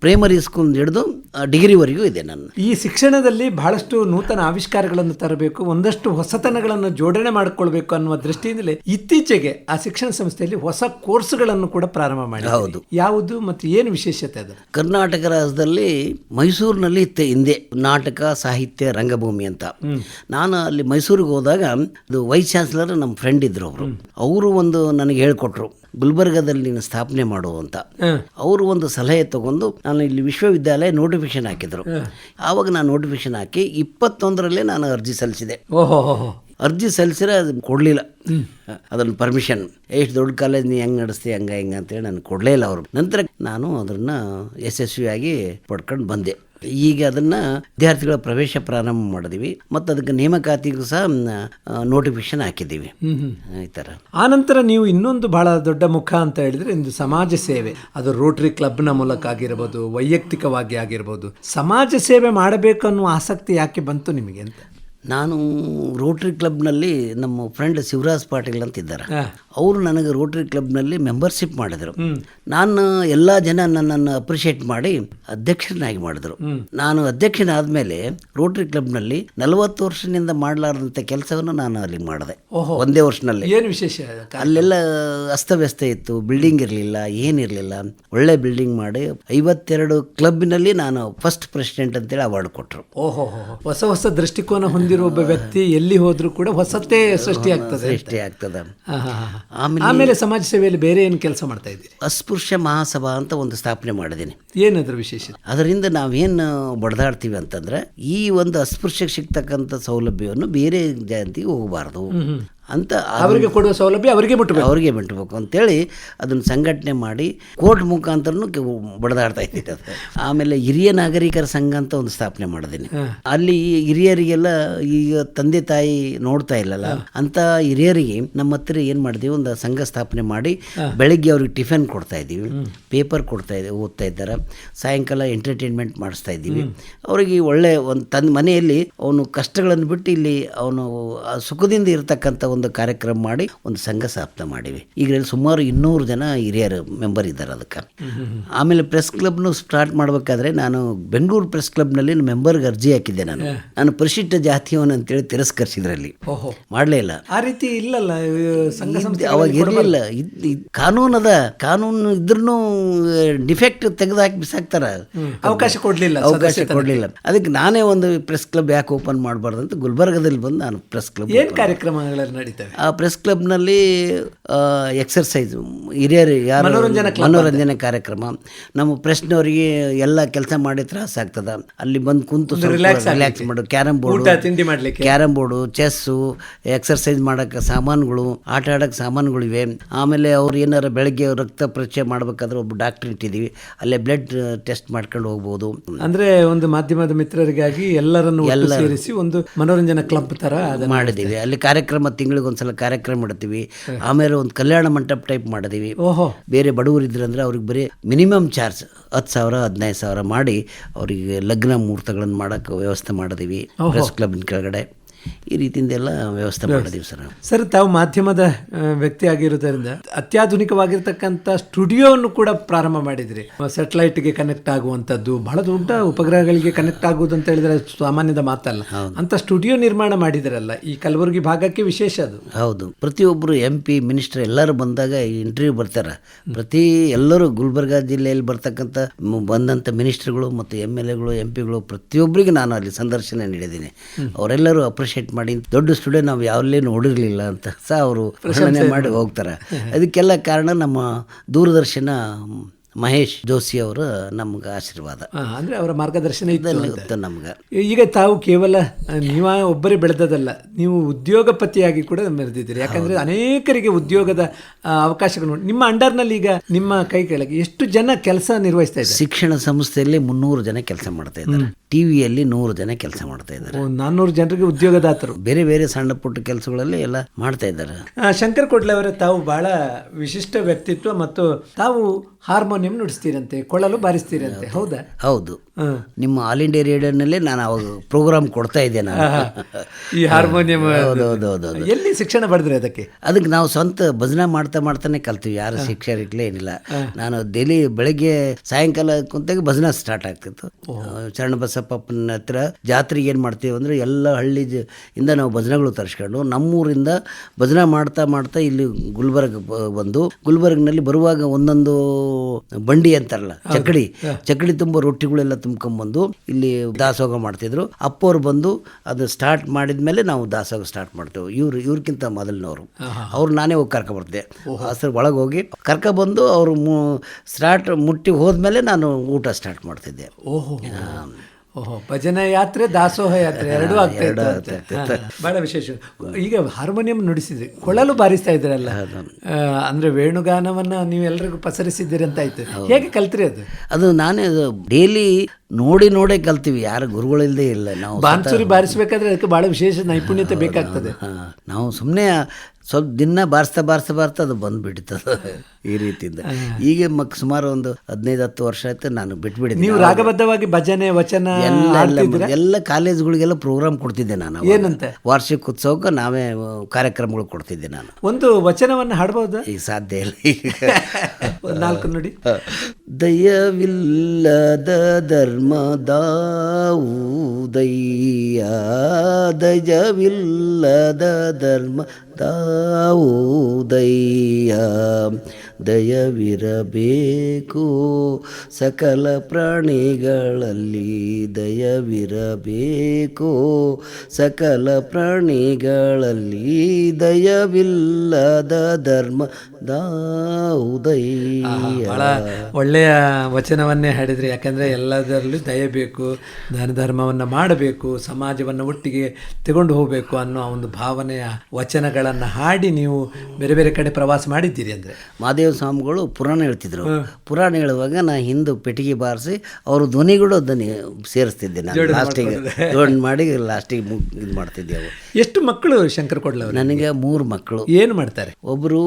ಪ್ರೈಮರಿ ಸ್ಕೂಲ್ ಹಿಡಿದು ಡಿಗ್ರಿವರೆಗೂ ಇದೆ ನನ್ನ. ಈ ಶಿಕ್ಷಣದಲ್ಲಿ ಬಹಳಷ್ಟು ನೂತನ ಆವಿಷ್ಕಾರಗಳನ್ನು ತರಬೇಕು ಒಂದಷ್ಟು ಹೊಸತನಗಳನ್ನು ಜೋಡಣೆ ಮಾಡಿಕೊಳ್ಬೇಕು ಅನ್ನುವ ದೃಷ್ಟಿಯಿಂದಲೇ ಇತ್ತೀಚೆಗೆ ಆ ಶಿಕ್ಷಣ ಸಂಸ್ಥೆಯಲ್ಲಿ ಹೊಸ ಕೋರ್ಸ್ಗಳನ್ನು ಕೂಡ ಪ್ರಾರಂಭ ಮಾಡಿ ಹೌದು. ಯಾವುದು ಮತ್ತು ಏನು ವಿಶೇಷತೆ ಅದು? ಕರ್ನಾಟಕ ರಾಜ್ಯದಲ್ಲಿ ಮೈಸೂರಿನಲ್ಲಿ ಇತ್ತೆ ಹಿಂದೆ ನಾಟಕ ಸಾಹಿತ್ಯ ರಂಗಭೂಮಿ ಅಂತ. ನಾನು ಅಲ್ಲಿ ಮೈಸೂರಿಗೆ ಹೋದಾಗ ಅದು ವೈಸ್ ಚಾನ್ಸಲರ್ ನಮ್ಮ ಫ್ರೆಂಡ್ ಇದ್ರು ಅವರು. ಅವರು ಒಂದು ನನಗೆ ಹೇಳ್ಕೊಟ್ರು. ಗುಲ್ಬರ್ಗದಲ್ಲಿ ನೀನು ಸ್ಥಾಪನೆ ಮಾಡು ಅಂತ ಅವರು ಒಂದು ಸಲಹೆ ತಗೊಂಡು ನಾನು ಇಲ್ಲಿ ವಿಶ್ವವಿದ್ಯಾಲಯ ನೋಟಿಫಿಕೇಶನ್ ಹಾಕಿದ್ರು. ಆವಾಗ ನಾನು ನೋಟಿಫಿಕೇಶನ್ ಹಾಕಿ ಇಪ್ಪತ್ತೊಂದರಲ್ಲೇ ನಾನು ಅರ್ಜಿ ಸಲ್ಲಿಸಿದೆ. ಓಹೋ. ಅರ್ಜಿ ಸಲ್ಲಿಸಿದ್ರೆ ಅದು ಕೊಡಲಿಲ್ಲ. ಅದನ್ನು ಪರ್ಮಿಷನ್ ಎಷ್ಟು ದೊಡ್ಡ ಕಾಲೇಜ್ ನೀ ಹೆಂಗೆ ನಡೆಸ್ತಿ ಹಂಗೆ ಹಿಂಗೆ ಅಂತೇಳಿ ನಾನು ಕೊಡಲೇ ಇಲ್ಲ ಅವರು. ನಂತರ ನಾನು ಅದನ್ನು ಯಶಸ್ವಿಯಾಗಿ ಪಡ್ಕೊಂಡು ಬಂದೆ. ಈಗ ಅದನ್ನು ವಿದ್ಯಾರ್ಥಿಗಳ ಪ್ರವೇಶ ಪ್ರಾರಂಭ ಮಾಡಿದ್ವಿ. ಮತ್ತು ಅದಕ್ಕೆ ನೇಮಕಾತಿಗೂ ಸಹ ನೋಟಿಫಿಕೇಶನ್ ಹಾಕಿದ್ದೀವಿ ಈ ಥರ ಆನಂತರ ನೀವು ಇನ್ನೊಂದು ಬಹಳ ದೊಡ್ಡ ಮುಖ ಅಂತ ಹೇಳಿದ್ರೆ ಇಂದು ಸಮಾಜ ಸೇವೆ. ಅದು ರೋಟರಿ ಕ್ಲಬ್ನ ಮೂಲಕ ಆಗಿರ್ಬೋದು ವೈಯಕ್ತಿಕವಾಗಿ ಆಗಿರ್ಬೋದು. ಸಮಾಜ ಸೇವೆ ಮಾಡಬೇಕು ಅನ್ನೋ ಆಸಕ್ತಿ ಯಾಕೆ ಬಂತು ನಿಮಗೆ ಅಂತ? ನಾನು ರೋಟ್ರಿ ಕ್ಲಬ್ನಲ್ಲಿ ನಮ್ಮ ಫ್ರೆಂಡ್ ಶಿವರಾಜ್ ಪಾಟೀಲ್ ಅಂತ ಇದ್ದಾರೆ ಅವರು ನನಗೆ ರೋಟರಿ ಕ್ಲಬ್ನಲ್ಲಿ ಮೆಂಬರ್ಶಿಪ್ ಮಾಡಿದರು. ನಾನು ಎಲ್ಲ ಜನ ನನ್ನನ್ನು ಅಪ್ರಿಷಿಯೇಟ್ ಮಾಡಿ ಅಧ್ಯಕ್ಷನಾಗಿ ಮಾಡಿದ್ರು. ನಾನು ಅಧ್ಯಕ್ಷನಾದ್ಮೇಲೆ ರೋಟರಿ ಕ್ಲಬ್ನಲ್ಲಿ ನಲವತ್ತು ವರ್ಷದಿಂದ ಮಾಡಲಾರದಂಥ ಕೆಲಸವನ್ನು ನಾನು ಅಲ್ಲಿ ಮಾಡಿದೆ. ಒಂದೇ ವರ್ಷನಲ್ಲಿ. ಏನು ವಿಶೇಷ ಅಲ್ಲೆಲ್ಲ ಅಸ್ತವ್ಯಸ್ತ ಇತ್ತು ಬಿಲ್ಡಿಂಗ್ ಇರಲಿಲ್ಲ ಏನಿರಲಿಲ್ಲ ಒಳ್ಳೆ ಬಿಲ್ಡಿಂಗ್ ಮಾಡಿ ಐವತ್ತೆರಡು ಕ್ಲಬ್ನಲ್ಲಿ ನಾನು ಫಸ್ಟ್ ಪ್ರೆಸಿಡೆಂಟ್ ಅಂತೇಳಿ ಅವಾರ್ಡ್ ಕೊಟ್ಟರು ಓಹೋ ಹೊಸ ಹೊಸ ದೃಷ್ಟಿಕೋನ ಹೊಂದಿರುವ ಒಬ್ಬ ವ್ಯಕ್ತಿ ಎಲ್ಲಿ ಹೋದರೂ ಕೂಡ ಹೊಸತೇ ಸೃಷ್ಟಿ ಆಗ್ತದೆ ಸೃಷ್ಟಿ ಆಗ್ತದೆ. ಆಮೇಲೆ ಆಮೇಲೆ ಸಮಾಜ ಸೇವೆಯಲ್ಲಿ ಬೇರೆ ಏನು ಕೆಲಸ ಮಾಡ್ತಾ ಇದ್ದೀರಿ? ಅಸ್ಪೃಶ್ಯ ಮಹಾಸಭಾ ಅಂತ ಒಂದು ಸ್ಥಾಪನೆ ಮಾಡಿದ್ದೀನಿ. ಏನದ್ರ ವಿಶೇಷ ಅದರಿಂದ ನಾವೇನು ಬಡದಾಡ್ತೀವಿ ಅಂತಂದ್ರೆ ಈ ಒಂದು ಅಸ್ಪೃಶ್ಯಕ್ಕೆ ಸಿಗ್ತಕ್ಕಂಥ ಸೌಲಭ್ಯವನ್ನು ಬೇರೆ ಜಯಂತಿಗೆ ಹೋಗಬಾರ್ದು. ಅಂತ ಅವರಿಗೆ ಕೊಡುವ ಸೌಲಭ್ಯ ಅವರಿಗೆ ಬಿಟ್ಟು ಅವ್ರಿಗೆ ಬಿಟ್ಟಬೇಕು ಅಂತೇಳಿ ಅದನ್ನು ಸಂಘಟನೆ ಮಾಡಿ ಕೋರ್ಟ್ ಮುಖಾಂತರನು ಬಡದಾಡ್ತಾ ಇದ್ದೀನಿ ಅದು. ಆಮೇಲೆ ಹಿರಿಯ ನಾಗರಿಕರ ಸಂಘ ಅಂತ ಒಂದು ಸ್ಥಾಪನೆ ಮಾಡಿದ್ದೀನಿ. ಅಲ್ಲಿ ಹಿರಿಯರಿಗೆಲ್ಲ ಈಗ ತಂದೆ ತಾಯಿ ನೋಡ್ತಾ ಇಲ್ಲಲ್ಲ ಅಂತ ಹಿರಿಯರಿಗೆ ನಮ್ಮ ಹತ್ರ ಏನು ಮಾಡಿದೀವಿ ಒಂದು ಸಂಘ ಸ್ಥಾಪನೆ ಮಾಡಿ ಬೆಳಿಗ್ಗೆ ಅವ್ರಿಗೆ ಟಿಫನ್ ಕೊಡ್ತಾ ಇದ್ದೀವಿ. ಪೇಪರ್ ಕೊಡ್ತಾ ಇದ್ದೀವಿ ಓದ್ತಾ ಇದ್ದಾರೆ. ಸಾಯಂಕಾಲ ಎಂಟರ್ಟೈನ್ಮೆಂಟ್ ಮಾಡಿಸ್ತಾ ಇದ್ದೀವಿ. ಅವರಿಗೆ ಒಳ್ಳೆ ಒಂದು ತನ್ನ ಮನೆಯಲ್ಲಿ ಅವನು ಕಷ್ಟಗಳನ್ನು ಬಿಟ್ಟು ಇಲ್ಲಿ ಅವನು ಸುಖದಿಂದ ಇರತಕ್ಕಂಥ ಒಂದು ಕಾರ್ಯಕ್ರಮ ಮಾಡಿ ಒಂದು ಸಂಘ ಸ್ಥಾಪನೆ ಮಾಡಿವಿ. ಈಗ ಸುಮಾರು ಇನ್ನೂರು ಜನ ಹಿರಿಯರು ಮೆಂಬರ್ ಇದ್ದಾರೆ ಅದಕ್ಕೆ. ಆಮೇಲೆ ಪ್ರೆಸ್ ಕ್ಲಬ್ನು ಸ್ಟಾರ್ಟ್ ಮಾಡಬೇಕಾದ್ರೆ ನಾನು ಬೆಂಗಳೂರು ಪ್ರೆಸ್ ಕ್ಲಬ್ನಲ್ಲಿ ಮೆಂಬರ್ಗೆ ಅರ್ಜಿ ಹಾಕಿದ್ದೆ ನಾನು. ನಾನು ಪರಿಶಿಷ್ಟ ಜಾತಿಯವನು ಅಂತೇಳಿ ತಿರಸ್ಕರಿಸಿದ್ರಲ್ಲಿ. ಮಾಡಲೇ ಇಲ್ಲ. ಆ ರೀತಿ ಇಲ್ಲಲ್ಲ ಅವಾಗ ಇರಲಿಲ್ಲ. ಕಾನೂನದ ಅದ ಕಾನೂನು ಇದ್ರೂ ಡಿಫೆಕ್ಟ್ ತೆಗೆದಾಕಿ ಬಿಸಾಕ್ತಾರ. ಅವಕಾಶ ಕೊಡಲಿಲ್ಲ ಅವಕಾಶ ಕೊಡಲಿಲ್ಲ. ಅದಕ್ಕೆ ನಾನೇ ಒಂದು ಪ್ರೆಸ್ ಕ್ಲಬ್ ಯಾಕೆ ಓಪನ್ ಮಾಡಬಾರ್ದು ಅಂತ ಗುಲ್ಬರ್ಗದಲ್ಲಿ ಬಂದು ನಾನು ಪ್ರೆಸ್ ಕ್ಲಬ್ ಏನ್ ನಡೀತವೆ ಆ ಪ್ರೆಸ್ ಕ್ಲಬ್ನಲ್ಲಿ ಎಕ್ಸರ್ಸೈಸ್ ಹಿರಿಯರು ಯಾರು? ಮನೋರಂಜನೆ ಕಾರ್ಯಕ್ರಮ. ನಮ್ಮ ಪ್ರೆಸ್ನವರಿಗೆ ಎಲ್ಲ ಕೆಲಸ ಮಾಡಿ ತ್ರಾಸ ಆಗ್ತದ. ಅಲ್ಲಿ ಬಂದು ಕುಂತು ರಿಲ್ಯಾಕ್ಸ್ ಮಾಡು. ಕ್ಯಾರಮ್ ಬೋರ್ಡ್ ತಿಂಡಿ ಮಾಡಲಿಕ್ಕೆ. ಕ್ಯಾರಮ್ ಬೋರ್ಡು ಚೆಸ್ಸು ಎಕ್ಸರ್ಸೈಸ್ ಮಾಡೋಕ್ಕೆ ಸಾಮಾನುಗಳು ಆಟ ಆಡೋಕ್ಕೆ ಸಾಮಾನುಗಳಿವೆ. ಆಮೇಲೆ ಅವ್ರು ಏನಾರು ಬೆಳಗ್ಗೆ ರಕ್ತ ಪರೀಕ್ಷೆ ಮಾಡಬೇಕಾದ್ರೆ ಒಬ್ಬ ಡಾಕ್ಟರ್ ಇಟ್ಟಿದ್ದೀವಿ. ಅಲ್ಲೇ ಬ್ಲಡ್ ಟೆಸ್ಟ್ ಮಾಡ್ಕೊಂಡು ಹೋಗ್ಬೋದು. ಅಂದ್ರೆ ಒಂದು ಮಾಧ್ಯಮದ ಮಿತ್ರರಿಗಾಗಿ ಎಲ್ಲರನ್ನು ಎಲ್ಲ ಸೇರಿಸಿ ಒಂದು ಮನೋರಂಜನಾ ಕ್ಲಬ್ ತರ ಅದನ್ನ ಮಾಡಿದ್ದೀವಿ. ಅಲ್ಲಿ ಕಾರ್ಯಕ್ರಮ ತಿಂಗಳಿಗೆ ಒಂದ್ಸಲ ಕಾರ್ಯಕ್ರಮ ಮಾಡ್ತೀವಿ. ಆಮೇಲೆ ಒಂದು ಕಲ್ಯಾಣ ಮಂಟಪ ಟೈಪ್ ಮಾಡಿದೀವಿ. ಓಹೋ. ಬೇರೆ ಬಡವರು ಇದ್ರಂದ್ರೆ ಅವ್ರಿಗೆ ಬರೀ ಮಿನಿಮಮ್ ಚಾರ್ಜ್ ಹತ್ತು ಸಾವಿರ ಹದಿನೈದು ಸಾವಿರ ಮಾಡಿ ಅವರಿಗೆ ಲಗ್ನ ಮುಹೂರ್ತಗಳನ್ನು ಮಾಡೋಕ್ಕೆ ವ್ಯವಸ್ಥೆ ಮಾಡಿದೀವಿ. ಪ್ರೆಸ್ ಕ್ಲಬ್ನ ಕೆಳಗಡೆ. ಈ ರೀತಿಯಿಂದ ಎಲ್ಲ ವ್ಯವಸ್ಥೆ. ಮಾಡಿದೀವಿ ಸರ್ ಸರ್ ತಾವು ಮಾಧ್ಯಮದ ವ್ಯಕ್ತಿ ಆಗಿರೋದ್ರಿಂದ ಅತ್ಯಾಧುನಿಕವಾಗಿರ್ತಕ್ಕಂಥ ಸ್ಟುಡಿಯೋವನ್ನು ಕೂಡ ಪ್ರಾರಂಭ ಮಾಡಿದ್ರಿ. ಸೆಟಲೈಟ್ಗೆ ಕನೆಕ್ಟ್ ಆಗುವಂಥದ್ದು ಬಹಳ ದೊಡ್ಡ ಉಪಗ್ರಹಗಳಿಗೆ ಕನೆಕ್ಟ್ ಆಗುವುದು ಅಂತ ಹೇಳಿದ್ರೆ ಸಾಮಾನ್ಯದ ಮಾತಲ್ಲ. ಅಂತ ಸ್ಟುಡಿಯೋ ನಿರ್ಮಾಣ ಮಾಡಿದ್ರಲ್ಲ ಈ ಕಲಬುರಗಿ ಭಾಗಕ್ಕೆ ವಿಶೇಷ ಅದು. ಹೌದು. ಪ್ರತಿಯೊಬ್ಬರು ಎಂ ಪಿ ಮಿನಿಸ್ಟರ್ ಎಲ್ಲರೂ ಬಂದಾಗ ಇಂಟರ್ವ್ಯೂ ಬರ್ತಾರೆ. ಪ್ರತಿ ಎಲ್ಲರೂ ಗುಲ್ಬರ್ಗಾ ಜಿಲ್ಲೆಯಲ್ಲಿ ಬರ್ತಕ್ಕಂಥ ಬಂದಂಥ ಮಿನಿಸ್ಟರ್ಗಳು ಮತ್ತು ಎಂ ಎಲ್ ಎಗಳು ಎಂ ಪಿಗಳು ಪ್ರತಿಯೊಬ್ಬರಿಗೆ ನಾನು ಅಲ್ಲಿ ಸಂದರ್ಶನ ನೀಡಿದ್ದೀನಿ. ಅವರೆಲ್ಲರೂ ಅಪ್ರಿಷಿಯೇಟ್ ಮಾಡಿ ದೊಡ್ಡ ಸ್ಟುಡಿಯೋ ನಾವು ಯಾವಲ್ಲೇ ನೋಡಿರಲಿಲ್ಲ ಅಂತ ಸಹ ಅವರು ಪ್ರಶ್ನೆ ಮಾಡಿ ಹೋಗ್ತಾರೆ. ಅದಕ್ಕೆಲ್ಲ ಕಾರಣ ನಮ್ಮ ದೂರದರ್ಶನ ಮಹೇಶ್ ಜೋಶಿ ಅವರು ನಮ್ಗೆ ಆಶೀರ್ವಾದ. ಅಂದ್ರೆ ಅವರ ಮಾರ್ಗದರ್ಶನ ಇತ್ತು. ಗೊತ್ತು ನಮ್ಗೆ. ಈಗ ತಾವು ಕೇವಲ ನೀವ ಒಬ್ಬರೇ ಬೆಳೆದದಲ್ಲ ನೀವು ಉದ್ಯೋಗಪತಿಯಾಗಿ ಕೂಡ ಮೆರೆದಿದ್ದೀರಿ. ಯಾಕಂದ್ರೆ ಅನೇಕರಿಗೆ ಉದ್ಯೋಗದ ಅವಕಾಶಗಳು ನಿಮ್ಮ ಅಂಡರ್ನಲ್ಲಿ ಈಗ ನಿಮ್ಮ ಕೈ ಕೆಳಗೆ ಎಷ್ಟು ಜನ ಕೆಲಸ ನಿರ್ವಹಿಸ್ತಾ ಇದ್ದಾರೆ? ಶಿಕ್ಷಣ ಸಂಸ್ಥೆಯಲ್ಲಿ ಮುನ್ನೂರು ಜನ ಕೆಲಸ ಮಾಡ್ತಾ ಇದ್ದಾರೆ. ಟಿವಿಯಲ್ಲಿ ನೂರು ಜನ ಕೆಲಸ ಮಾಡ್ತಾ ಇದ್ದಾರೆ. ನಾನ್ನೂರು ಜನರಿಗೆ ಉದ್ಯೋಗದಾತರು. ಬೇರೆ ಬೇರೆ ಸಣ್ಣ ಪುಟ್ಟ ಕೆಲಸಗಳಲ್ಲಿ ಎಲ್ಲ ಮಾಡ್ತಾ ಇದ್ದಾರೆ. ಶಂಕರ್ ಕೊಡ್ಲೆ ಅವರೇ ತಾವು ಬಹಳ ವಿಶಿಷ್ಟ ವ್ಯಕ್ತಿತ್ವ ಮತ್ತು ತಾವು ಹಾರ್ಮೋನಿಯಂ ನುಡಿಸ್ತೀರಂತೆ ಕೊಳಲು ಬಾರಿಸ್ತೀರಂತೆ ಹೌದಾ. ಹೌದು? ನಿಮ್ಮ ಆಲ್ ಇಂಡಿಯಾ ರೇಡಿಯೋನಲ್ಲಿ ನಾನು ಅವಾಗ ಪ್ರೋಗ್ರಾಮ್ ಕೊಡ್ತಾ ಇದ್ದೆ ನಾನು. ಈ ಹಾರ್ಮೋನಿಯಂ ಹೌದು ಹೌದು ಹೌದು ಹೌದು. ಎಲ್ಲಿ ಶಿಕ್ಷಣ ಪಡೆದ್ರೆ ಅದಕ್ಕೆ? ಅದಕ್ಕೆ ನಾವು ಸ್ವಂತ ಭಜನೆ ಮಾಡ್ತಾ ಮಾಡ್ತಾನೆ ಕಲ್ತೀವಿ. ಯಾರು ಶಿಕ್ಷಕರಿಗಲೇ ಏನಿಲ್ಲ. ನಾನು ಡೈಲಿ ಬೆಳಗ್ಗೆ ಸಾಯಂಕಾಲ ಕುಂತಾಗ ಭಜನೆ ಸ್ಟಾರ್ಟ್ ಆಗ್ತಿತ್ತು. ಚರಣ ಬಸಪ್ಪನ ಹತ್ರ ಜಾತ್ರೆಗೆ ಏನು ಮಾಡ್ತೀವಿ ಅಂದರೆ ಎಲ್ಲ ಹಳ್ಳಿ ಜ- ಇಂದ ನಾವು ಭಜನೆಗಳು ತರಿಸ್ಕೊಂಡು ನಮ್ಮೂರಿಂದ ಭಜನೆ ಮಾಡ್ತಾ ಮಾಡ್ತಾ ಇಲ್ಲಿ ಗುಲ್ಬರ್ಗ ಬಂದು ಗುಲ್ಬರ್ಗ್ನಲ್ಲಿ ಬರುವಾಗ ಒಂದೊಂದು ಬಂಡಿ ಅಂತಾರಲ್ಲ ಚಕ್ಕಡಿ ಚಕ್ಕಡಿ ತುಂಬ ರೊಟ್ಟಿಗಳೆಲ್ಲ ತುಂಬ್ಕೊಂಡ್ಬಂದು ಇಲ್ಲಿ ದಾಸೋಹ ಮಾಡ್ತಿದ್ರು. ಅಪ್ಪವ್ರು ಬಂದು ಅದು ಸ್ಟಾರ್ಟ್ ಮಾಡಿದ್ಮೇಲೆ ನಾವು ದಾಸೋಹ ಸ್ಟಾರ್ಟ್ ಮಾಡ್ತೇವೆ. ಇವ್ರು ಇವ್ರಕ್ಕಿಂತ ಮೊದಲಿನವರು. ಅವ್ರು ನಾನೇ ಹೋಗಿ ಕರ್ಕೊಬರ್ತಿದ್ದೆ ಹಸಿರು ಒಳಗೆ ಹೋಗಿ ಕರ್ಕೊಬಂದು ಅವರು ಸ್ಟಾರ್ಟ್ ಮುಟ್ಟಿ ಹೋದ್ಮೇಲೆ ನಾನು ಊಟ ಸ್ಟಾರ್ಟ್ ಮಾಡ್ತಿದ್ದೆ. ಓಹೋ. ಓಹೋ ಭಜನೆ ಯಾತ್ರೆ ದಾಸೋಹ ಯಾತ್ರೆ ಎರಡೂ ಆಗ್ತಾ ಇತ್ತು ಬಹಳ ವಿಶೇಷ. ಈಗ ಹಾರ್ಮೋನಿಯಂ ನುಡಿಸಿದ್ರಿ. ಕೊಳಲು ಬಾರಿಸ್ತಾ ಇದ್ರಲ್ಲ. ಅಂದ್ರೆ ವೇಣುಗಾನವನ್ನ ನೀವು ಎಲ್ರಿಗೂ ಪಸರಿಸಿದ್ದೀರಿ ಅಂತ ಆಯ್ತು. ಹೇಗೆ ಕಲ್ತ್ರಿ ಅದು? ಅದು ನಾನೇ ಡೈಲಿ ನೋಡಿ ನೋಡೇ ಕಲ್ತೀವಿ. ಯಾರು ಗುರುಗಳಿಲ್ಲದೆ ಇಲ್ಲ. ನಾವು ಬಾನ್ಸುರಿ ಬಾರಿಸಬೇಕಾದ್ರೆ ಅದಕ್ಕೆ ಬಹಳ ವಿಶೇಷ ನೈಪುಣ್ಯತೆ ಬೇಕಾಗ್ತದೆ. ನಾವು ಸುಮ್ಮನೆ ಸ್ವಲ್ಪ ದಿನ ಬಾರಿಸ್ತಾ ಬಾರಿಸ್ತಾ ಬಾರಿಸ್ತಾ ಅದು ಬಂದ್ಬಿಡ್ತದೆ ಈ ರೀತಿಯಿಂದ. ಈಗ ಮಕ್ ಸುಮಾರು ಒಂದು ಹದಿನೈದು ಹತ್ತು ವರ್ಷ ಆಯ್ತು ನಾನು ಬಿಟ್ಬಿಟ್ಟಿದ್ದೆ ನೀವು ರಾಗಬದ್ಧವಾಗಿ ಭಜನೆ ವಚನ ಎಲ್ಲ ಎಲ್ಲ ಕಾಲೇಜ್ಗಳಿಗೆಲ್ಲ ಪ್ರೋಗ್ರಾಮ್ ಕೊಡ್ತಿದ್ದೆ ನಾನು. ಏನಂತೆ? ವಾರ್ಷಿಕ ಉತ್ಸವಕ್ಕೆ ನಾವೇ ಕಾರ್ಯಕ್ರಮಗಳು ಕೊಡ್ತಿದ್ದೆ ನಾನು. ಒಂದು ವಚನವನ್ನು ಹಾಡ್ಬೋದು? ಈಗ ಸಾಧ್ಯ ಇಲ್ಲ [LAUGHS] ನಾಲ್ಕು ನೋಡಿ. ದಯವಿಲ್ಲದ ವಿಲ್ಲ ದಯವಿಲ್ಲದ ಧರ್ಮ ದಾವುದಯ್ಯ ದಯವಿರಬೇಕು. ಸಕಲ ಪ್ರಾಣಿಗಳಲ್ಲಿ ದಯವಿರಬೇಕು. ಸಕಲ ಪ್ರಾಣಿಗಳಲ್ಲಿ ದಯವಿಲ್ಲದ ಧರ್ಮ ದಾವುದಯ್ಯ ಬಹಳ ಒಳ್ಳೆಯ ವಚನವನ್ನೇ ಹಾಡಿದ್ರಿ. ಯಾಕಂದರೆ ಎಲ್ಲದರಲ್ಲೂ ದಯಬೇಕು ದಾನ ಧರ್ಮವನ್ನು ಮಾಡಬೇಕು ಸಮಾಜವನ್ನು ಒಟ್ಟಿಗೆ ತಗೊಂಡು ಹೋಗಬೇಕು ಅನ್ನೋ ಒಂದು ಭಾವನೆಯ ವಚನಗಳನ್ನು ಹಾಡಿ ನೀವು ಬೇರೆ ಬೇರೆ ಕಡೆ ಪ್ರವಾಸ ಮಾಡಿದ್ದೀರಿ ಅಂದ್ರೆ. ಮಾದೇವ ಸ್ವಾಮಿಗಳು ಪುರಾಣ ಹೇಳ್ತಿದ್ರು. ಪುರಾಣ ಹೇಳುವಾಗ ನಾ ಹಿಂದೆ ಪೆಟ್ಟಿಗೆ ಬಾರಿಸಿ ಅವರು ಧ್ವನಿಗಳು ಧ್ವನಿ ಸೇರಿಸ್ತಿದ್ದೆ ನಾನು ಲಾಸ್ಟಿಗೆ ಜೋಡಣೆ ಮಾಡಿ ಲಾಸ್ಟಿಗೆ ಇದು ಮಾಡ್ತಿದ್ದೆ ಅವು. ಎಷ್ಟು ಮಕ್ಕಳು ಶಂಕರ್ ಕೊಡ್ಲ ನನಗೆ ಮೂರು ಮಕ್ಕಳು. ಏನು ಮಾಡ್ತಾರೆ? ಒಬ್ಬರು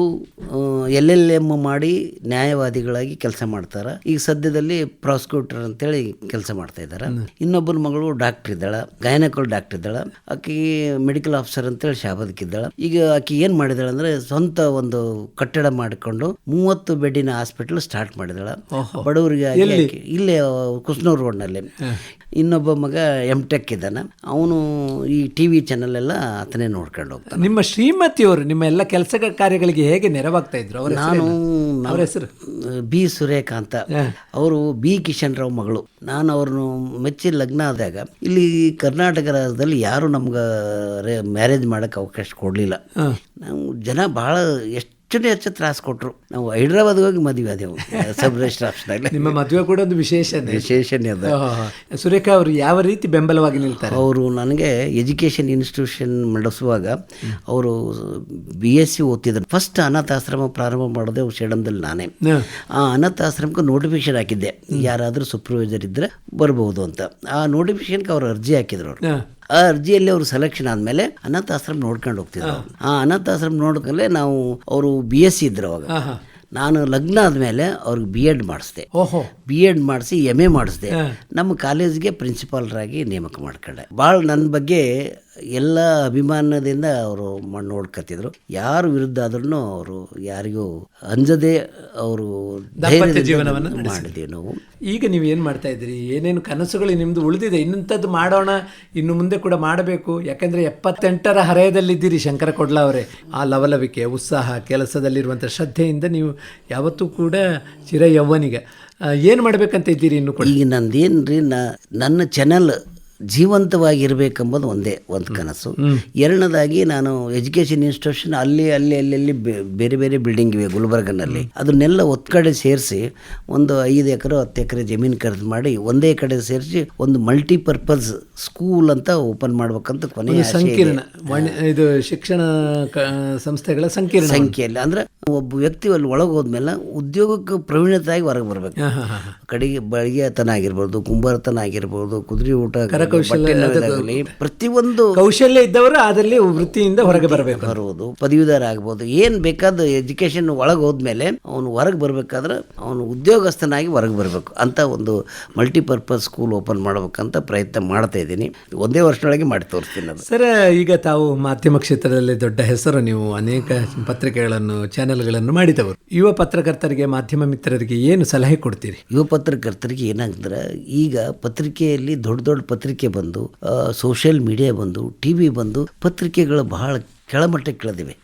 ಎಲ್ ಎಲ್ ಎಂ ಮಾಡಿ ನ್ಯಾಯವಾದಿಗಳಾಗಿ ಕೆಲಸ ಮಾಡ್ತಾರೆ. ಈಗ ಸದ್ಯದಲ್ಲಿ ಪ್ರಾಸಿಕ್ಯೂಟರ್ ಅಂತೇಳಿ ಕೆಲಸ ಮಾಡ್ತಾ ಇದ್ದಾರೆ ಇನ್ನೊಬ್ಬರ ಮಗಳು ಡಾಕ್ಟರ್ ಇದ್ದಾಳೆ ಗಾಯನಕಲ್ ಡಾಕ್ಟರ್ ಇದ್ದಾಳೆ. ಆಕಿ ಮೆಡಿಕಲ್ ಆಫೀಸರ್ ಅಂತೇಳಿ ಶಾಬದಕ್ಕಿದ್ದಾಳೆ ಈಗ ಆಕಿ ಏನು ಮಾಡಿದಾಳೆ ಅಂದರೆ ಸ್ವಂತ ಒಂದು ಕಟ್ಟಡ ಮಾಡಿಕೊಂಡು ಮೂವತ್ತು ಬೆಡ್ಡಿನ ಹಾಸ್ಪಿಟಲ್ ಸ್ಟಾರ್ಟ್ ಮಾಡಿದಳ. ಬಡವರಿಗೆ ಇಲ್ಲೇ ಕುಸ್ನೂರು ರೋಡ್ನಲ್ಲಿ. ಇನ್ನೊಬ್ಬ ಮಗ ಎಂ ಟೆಕ್ ಇದ್ದಾನೆ. ಅವನು ಈ ಟಿ ವಿ ಚಾನಲ್ ಎಲ್ಲ ಆತನೇ ನೋಡ್ಕೊಂಡು ಹೋಗ್ತಾನೆ. ನಿಮ್ಮ ಶ್ರೀಮತಿಯವರು ನಿಮ್ಮ ಎಲ್ಲ ಕೆಲಸ ಕಾರ್ಯಗಳಿಗೆ ಹೇಗೆ ನೆರವಾಗ್ತಾ ಇದ್ರು? ಅವರ ನಾನು ಅವ್ರ ಹೆಸರು? ಬಿ ಸುರೇಖಾಂತ ಅವರು ಬಿ ಕಿಶನ್ ರಾವ್ ಮಗಳು. ನಾನು ಅವ್ರನ್ನು ಮೆಚ್ಚಿ ಲಗ್ನ ಆದಾಗ ಇಲ್ಲಿ ಕರ್ನಾಟಕ ರಾಜ್ಯದಲ್ಲಿ ಯಾರು ನಮ್ಗೆ ಮ್ಯಾರೇಜ್ ಮಾಡೋಕ್ಕೆ ಅವಕಾಶ ಕೊಡಲಿಲ್ಲ. ನಾವು ಜನ ಭಾಳ ಎಷ್ಟು ಹೆಚ್ಚು ತ್ರಾಸ ಕೊಟ್ಟರು ನಾವು ಹೈದ್ರಾಬಾದ್ ಹೋಗಿ ಮದುವೆ ಆದೆವು. ಸಬ್ ರೆಸ್ಟ್ ಆಫೀಸ್ನಲ್ಲಿ ನಿಮ್ಮ ಮದುವೆ ಕೂಡ ಒಂದು ವಿಶೇಷ ವಿಶೇಷನೇ ಅದ. ಸುರೇಖ ಅವರು ಯಾವ ರೀತಿ ಬೆಂಬಲವಾಗಿ ನಿಲ್ತಾರೆ? ಅವರು ನನಗೆ ಎಜುಕೇಷನ್ ಇನ್ಸ್ಟಿಟ್ಯೂಷನ್ ನಡೆಸುವಾಗ ಅವರು ಬಿ ಎಸ್ ಸಿ ಓದ್ತಿದ್ರು ಫಸ್ಟ್ ಅನಾಥಾಶ್ರಮ ಪ್ರಾರಂಭ ಮಾಡೋದೇ ಶೇಡಂದಲ್ಲಿ ನಾನೇ. ಆ ಅನಾಥಾಶ್ರಮಕ್ಕೆ ನೋಟಿಫಿಕೇಶನ್ ಹಾಕಿದ್ದೆ. ಯಾರಾದರೂ ಸೂಪರ್ವೈಸರ್ ಇದ್ದರೆ ಬರ್ಬೋದು ಅಂತ. ಆ ನೋಟಿಫಿಕೇಶನ್ಗೆ ಅವ್ರು ಅರ್ಜಿ ಹಾಕಿದ್ರು ಅವರು. ಆ ಅರ್ಜಿಯಲ್ಲಿ ಅವರು ಸೆಲೆಕ್ಷನ್ ಆದಮೇಲೆ ಅನಾಥಾಶ್ರಮ ನೋಡ್ಕೊಂಡು ಹೋಗ್ತಿದ್ರು. ಆ ಅನಂತ ಅನಾಥಾಶ್ರಮ ನೋಡ್ಕೊಂಡ್ಲೆ ನಾವು ಅವರು ಬಿ ಎಸ್ ಸಿ ಇದ್ರು ಅವಾಗ ನಾನು ಲಗ್ನ ಆದಮೇಲೆ ಅವ್ರಿಗೆ ಬಿ ಎಡ್ ಮಾಡಿಸ್ದೆ. ಓಹೋ. ಬಿ ಎಡ್ ಮಾಡಿಸಿ ಎಂ ಎ ಮಾಡಿಸ್ದೆ ನಮ್ಮ ಕಾಲೇಜ್ಗೆ ಪ್ರಿನ್ಸಿಪಾಲ್ರಾಗಿ ನೇಮಕ ಮಾಡ್ಕೊಂಡೆ. ಭಾಳ ನನ್ನ ಬಗ್ಗೆ ಎಲ್ಲ ಅಭಿಮಾನದಿಂದ ಅವರು ನೋಡ್ಕೊತಿದ್ರು ಯಾರು ವಿರುದ್ಧ ಆದ್ರೂ ಅವರು ಯಾರಿಗೂ ಅಂಜದೆ ಅವರು ಜೀವನವನ್ನು ಮಾಡಿದ್ದೀವಿ ನಾವು? ಈಗ ನೀವು ಏನು ಮಾಡ್ತಾ ಇದ್ದೀರಿ? ಏನೇನು ಕನಸುಗಳು ನಿಮ್ದು ಉಳಿದಿದೆ? ಇನ್ನಂಥದ್ದು ಮಾಡೋಣ ಇನ್ನು ಮುಂದೆ ಕೂಡ ಮಾಡಬೇಕು. ಯಾಕಂದ್ರೆ ಎಪ್ಪತ್ತೆಂಟರ ಹರೆಯದಲ್ಲಿದ್ದೀರಿ ಶಂಕರ ಕೊಡ್ಲ ಅವರೇ. ಆ ಲವಲವಿಕೆ ಉತ್ಸಾಹ ಕೆಲಸದಲ್ಲಿರುವಂಥ ಶ್ರದ್ಧೆಯಿಂದ ನೀವು ಯಾವತ್ತೂ ಕೂಡ ಚಿರ ಯೌವನಿಗೆ ಏನು ಮಾಡ್ಬೇಕಂತ ಇದ್ದೀರಿ ಇನ್ನು ಕೂಡ? ಈಗ ನಂದೇನು ರೀ ನನ್ನ ಚಾನಲ್ ಜೀವಂತವಾಗಿರ್ಬೇಕೆಂಬುದು ಒಂದೇ ಒಂದು ಕನಸು. ಎರಡನೇದಾಗಿ ನಾನು ಎಜುಕೇಷನ್ ಇನ್ಸ್ಟಿಟ್ಯೂಷನ್ ಅಲ್ಲಿ ಅಲ್ಲಿ ಅಲ್ಲಿ ಅಲ್ಲಿ ಬೇರೆ ಬೇರೆ ಬಿಲ್ಡಿಂಗ್ ಇವೆ ಗುಲ್ಬರ್ಗನಲ್ಲಿ ಅದನ್ನೆಲ್ಲ ಒತ್ತು ಕಡೆ ಸೇರಿಸಿ ಒಂದು ಐದು ಎಕರೆ ಹತ್ತು ಎಕರೆ ಜಮೀನು ಖರೀದಿ ಮಾಡಿ ಒಂದೇ ಕಡೆ ಸೇರಿಸಿ ಒಂದು ಮಲ್ಟಿಪರ್ಪಸ್ ಸ್ಕೂಲ್ ಅಂತ ಓಪನ್ ಮಾಡ್ಬೇಕಂತ ಕೊನೆಯ ಆಸೆ ಸಂಕೀರ್ಣ ಇದು ಶಿಕ್ಷಣ ಸಂಸ್ಥೆಗಳ ಸಂಕೀರ್ಣ ಸಂಖ್ಯೆಯಲ್ಲಿ. ಅಂದ್ರೆ ಒಬ್ಬ ವ್ಯಕ್ತಿ ಅಲ್ಲಿ ಒಳಗೆ ಹೋದ್ಮೇಲೆ ಉದ್ಯೋಗಕ್ಕೆ ಪ್ರವೀಣತೆಯಾಗಿ ಹೊರಗೆ ಬರಬೇಕು. ಕಡೆಗೆ ಬಳಿಗೆತನ ಆಗಿರ್ಬೋದು ಕುಂಬಾರತನ ಆಗಿರ್ಬೋದು ಕುದುರೆ ಊಟ ಕರಕೌಶಲ ಪ್ರತಿಯೊಂದು ಕೌಶಲ್ಯ ಇದ್ದವರು ಅದರಲ್ಲಿ ವೃತ್ತಿಯಿಂದ ಹೊರಗೆ ಬರಬೇಕು. ಬರುವುದು ಪದವೀಧರ ಆಗ್ಬೋದು. ಏನ್ ಬೇಕಾದ ಎಜುಕೇಶನ್ ಒಳಗೆ ಹೋದ್ಮೇಲೆ ಅವನು ಹೊರಗೆ ಬರಬೇಕಾದ್ರೆ ಅವನು ಉದ್ಯೋಗಸ್ಥನಾಗಿ ಹೊರಗೆ ಬರಬೇಕು. ಅಂತ ಒಂದು ಮಲ್ಟಿಪರ್ಪಸ್ ಸ್ಕೂಲ್ ಓಪನ್ ಮಾಡಬೇಕಂತ ಪ್ರಯತ್ನ ಮಾಡ್ತಾ ಇದ್ದೀನಿ. ಒಂದೇ ವರ್ಷದೊಳಗೆ ಮಾಡಿ ತೋರಿಸ್ತೀನಿ ಅದು ಸರ್ ಈಗ ತಾವು ಮಾಧ್ಯಮ ಕ್ಷೇತ್ರದಲ್ಲಿ ದೊಡ್ಡ ಹೆಸರು ನೀವು ಅನೇಕ ಪತ್ರಿಕೆಗಳನ್ನು ಚಾನೆಲ್ಗಳನ್ನು ಮಾಡಿದವರು. ಯುವ ಪತ್ರಕರ್ತರಿಗೆ ಮಾಧ್ಯಮ ಮಿತ್ರರಿಗೆ ಏನು ಸಲಹೆ ಕೊಡ್ತೀರಿ? ಯುವ ಪತ್ರಕರ್ತರಿಗೆ ಏನಾಗ್ತದೆ ಈಗ ಪತ್ರಿಕೆಯಲ್ಲಿ ದೊಡ್ಡ ದೊಡ್ಡ ಪತ್ರಿಕೆ ಬಂದು ಸೋಷಿಯಲ್ ಮೀಡಿಯಾ ಬಂದು ಟಿ ವಿ ಬಂದು ಪತ್ರಿಕೆಗಳು ಬಹಳ ಕೆಳಮಟ್ಟಕ್ಕೆ ಇಳಿದಿವೆ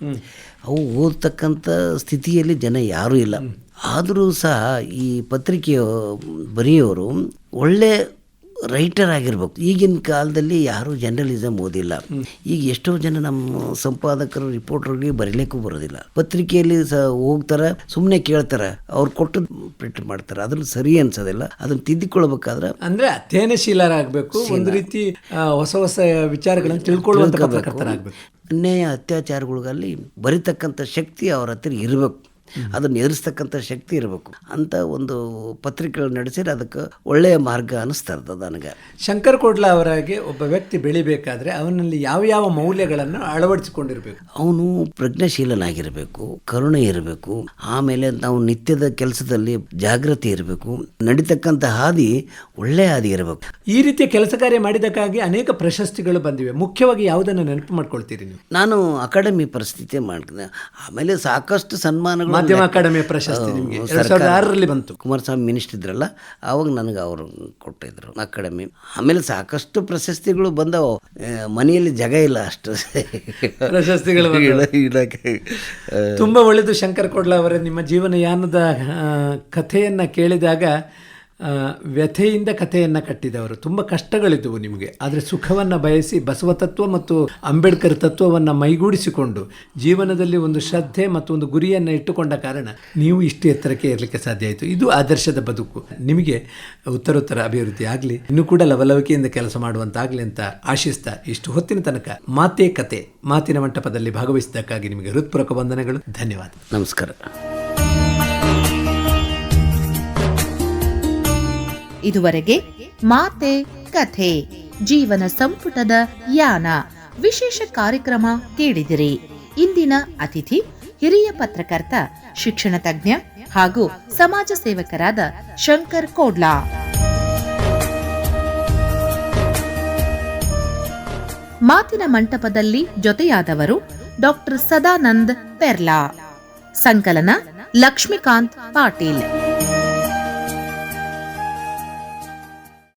ಅವು ಓದ್ತಕ್ಕಂಥ ಸ್ಥಿತಿಯಲ್ಲಿ ಜನ ಯಾರೂ ಇಲ್ಲ. ಆದರೂ ಸಹ ಈ ಪತ್ರಿಕೆಯ ಬರೆಯೋರು ಒಳ್ಳೆ ರೈಟರ್ ಆಗಿರ್ಬೇಕು. ಈಗಿನ ಕಾಲದಲ್ಲಿ ಯಾರೂ ಜರ್ನಲಿಸಮ್ ಓದಿಲ್ಲ. ಈಗ ಎಷ್ಟೋ ಜನ ನಮ್ಮ ಸಂಪಾದಕರು ರಿಪೋರ್ಟರ್ಗೆ ಬರೀಲಿಕ್ಕೂ ಬರೋದಿಲ್ಲ. ಪತ್ರಿಕೆಯಲ್ಲಿ ಸ ಹೋಗ್ತಾರೆ ಸುಮ್ಮನೆ ಕೇಳ್ತಾರೆ. ಅವ್ರು ಕೊಟ್ಟು ಪ್ರಿಂಟ್ ಮಾಡ್ತಾರೆ. ಅದನ್ನು ಸರಿ ಅನ್ಸೋದಿಲ್ಲ. ಅದನ್ನು ತಿದ್ದಿಕೊಳ್ಬೇಕಾದ್ರೆ ಅಂದ್ರೆ ಅಧ್ಯಯನಶೀಲರಾಗಬೇಕು. ಒಂದು ರೀತಿ ಹೊಸ ಹೊಸ ವಿಚಾರಗಳನ್ನು ತಿಳ್ಕೊಳ್ಳುವಂತ ಅನ್ಯಾಯ ಅತ್ಯಾಚಾರಗಳಿಗಲ್ಲಿ ಬರಿತಕ್ಕಂಥ ಶಕ್ತಿ ಅವ್ರ ಹತ್ರ ಇರಬೇಕು. ಅದನ್ನು ಎದುರಿಸ್ತಕ್ಕಂಥ ಶಕ್ತಿ ಇರಬೇಕು. ಅಂತ ಒಂದು ಪತ್ರಿಕೆಗಳು ನಡೆಸಿದ್ರೆ ಅದಕ್ಕೆ ಒಳ್ಳೆಯ ಮಾರ್ಗ ಅನಿಸ್ತಾ ಇರ್ತದೆ ನನಗೆ. ಶಂಕರ್ ಕೋಡ್ಲ ಅವರಾಗಿ ಒಬ್ಬ ವ್ಯಕ್ತಿ ಬೆಳಿಬೇಕಾದ್ರೆ ಅವನಲ್ಲಿ ಯಾವ ಯಾವ ಮೌಲ್ಯಗಳನ್ನು ಅಳವಡಿಸಿಕೊಂಡಿರಬೇಕು? ಅವನು ಪ್ರಜ್ಞಾಶೀಲನಾಗಿರಬೇಕು ಕರುಣೆ ಇರಬೇಕು ಆಮೇಲೆ ನಾವು ನಿತ್ಯದ ಕೆಲಸದಲ್ಲಿ ಜಾಗೃತಿ ಇರಬೇಕು ನಡೀತಕ್ಕಂಥ ಹಾದಿ ಒಳ್ಳೆಯ ಹಾದಿ ಇರಬೇಕು. ಈ ರೀತಿಯ ಕೆಲಸ ಕಾರ್ಯ ಮಾಡಿದಕ್ಕಾಗಿ ಅನೇಕ ಪ್ರಶಸ್ತಿಗಳು ಬಂದಿವೆ. ಮುಖ್ಯವಾಗಿ ಯಾವುದನ್ನು ನೆನಪು ಮಾಡ್ಕೊಳ್ತೀರಿ ನೀವು? ನಾನು ಅಕಾಡೆಮಿ ಪರಿಸ್ಥಿತಿ ಮಾಡಿದೆ. ಆಮೇಲೆ ಸಾಕಷ್ಟು ಸನ್ಮಾನಗಳು ಮಾಧ್ಯಮ ಅಕಾಡೆಮಿ ಪ್ರಶಸ್ತಿ ನಿಮಗೆ. ಎರಡು ಸಾವಿರದ ಆರರಲ್ಲಿ ಬಂತು. ಕುಮಾರಸ್ವಾಮಿ ಮಿನಿಸ್ಟರ್ ಇದ್ರಲ್ಲ ಆವಾಗ ನನಗೆ ಅವರು ಕೊಟ್ಟಿದ್ರು ಅಕಾಡೆಮಿ. ಆಮೇಲೆ ಸಾಕಷ್ಟು ಪ್ರಶಸ್ತಿಗಳು ಬಂದವು. ಮನೆಯಲ್ಲಿ ಜಾಗ ಇಲ್ಲ ಅಷ್ಟು. ಪ್ರಶಸ್ತಿಗಳು ತುಂಬಾ ಒಳ್ಳೆಯದು ಶಂಕರ್ ಕೊಡ್ಲ ಅವರೇ ನಿಮ್ಮ ಜೀವನಯಾನದ ಕಥೆಯನ್ನು ಕಥೆಯನ್ನ ಕೇಳಿದಾಗ ವ್ಯಥೆಯಿಂದ ಕಥೆಯನ್ನು ಕಟ್ಟಿದವರು. ತುಂಬ ಕಷ್ಟಗಳಿದ್ದವು ನಿಮಗೆ. ಆದರೆ ಸುಖವನ್ನು ಬಯಸಿ ಬಸವ ತತ್ವ ಮತ್ತು ಅಂಬೇಡ್ಕರ್ ತತ್ವವನ್ನು ಮೈಗೂಡಿಸಿಕೊಂಡು ಜೀವನದಲ್ಲಿ ಒಂದು ಶ್ರದ್ಧೆ ಮತ್ತು ಒಂದು ಗುರಿಯನ್ನು ಇಟ್ಟುಕೊಂಡ ಕಾರಣ ನೀವು ಇಷ್ಟು ಎತ್ತರಕ್ಕೆ ಇರಲಿಕ್ಕೆ ಸಾಧ್ಯ ಆಯಿತು. ಇದು ಆದರ್ಶದ ಬದುಕು. ನಿಮಗೆ ಉತ್ತರೋತ್ತರ ಅಭಿವೃದ್ಧಿ ಆಗಲಿ, ಇನ್ನೂ ಕೂಡ ಲವಲವಿಕೆಯಿಂದ ಕೆಲಸ ಮಾಡುವಂತಾಗಲಿ ಅಂತ ಆಶಿಸ್ತಾ ಇಷ್ಟು ಹೊತ್ತಿನ ತನಕ ಮಾತೇ ಕತೆ. ಮಾತಿನ ಮಂಟಪದಲ್ಲಿ ಭಾಗವಹಿಸಿದ್ದಕ್ಕಾಗಿ ನಿಮಗೆ ಹೃತ್ಪೂರ್ವಕ ವಂದನೆಗಳು. ಧನ್ಯವಾದ. ನಮಸ್ಕಾರ. ಇದುವರೆಗೆ ಮಾತೆ, ಕಥೆ, ಜೀವನ ಸಂಪುಟದ ಯಾನ ವಿಶೇಷ ಕಾರ್ಯಕ್ರಮ ಕೇಳಿದಿರಿ. ಇಂದಿನ ಅತಿಥಿ ಹಿರಿಯ ಪತ್ರಕರ್ತ, ಶಿಕ್ಷಣ ತಜ್ಞ ಹಾಗೂ ಸಮಾಜ ಸೇವಕರಾದ ಶಂಕರ್ ಕೋಡ್ಲಾ. ಮಾತಿನ ಮಂಟಪದಲ್ಲಿ ಜೊತೆಯಾದವರು ಡಾಕ್ಟರ್ ಸದಾನಂದ್ ಪೆರ್ಲಾ. ಸಂಕಲನ ಲಕ್ಷ್ಮೀಕಾಂತ್ ಪಾಟೀಲ್.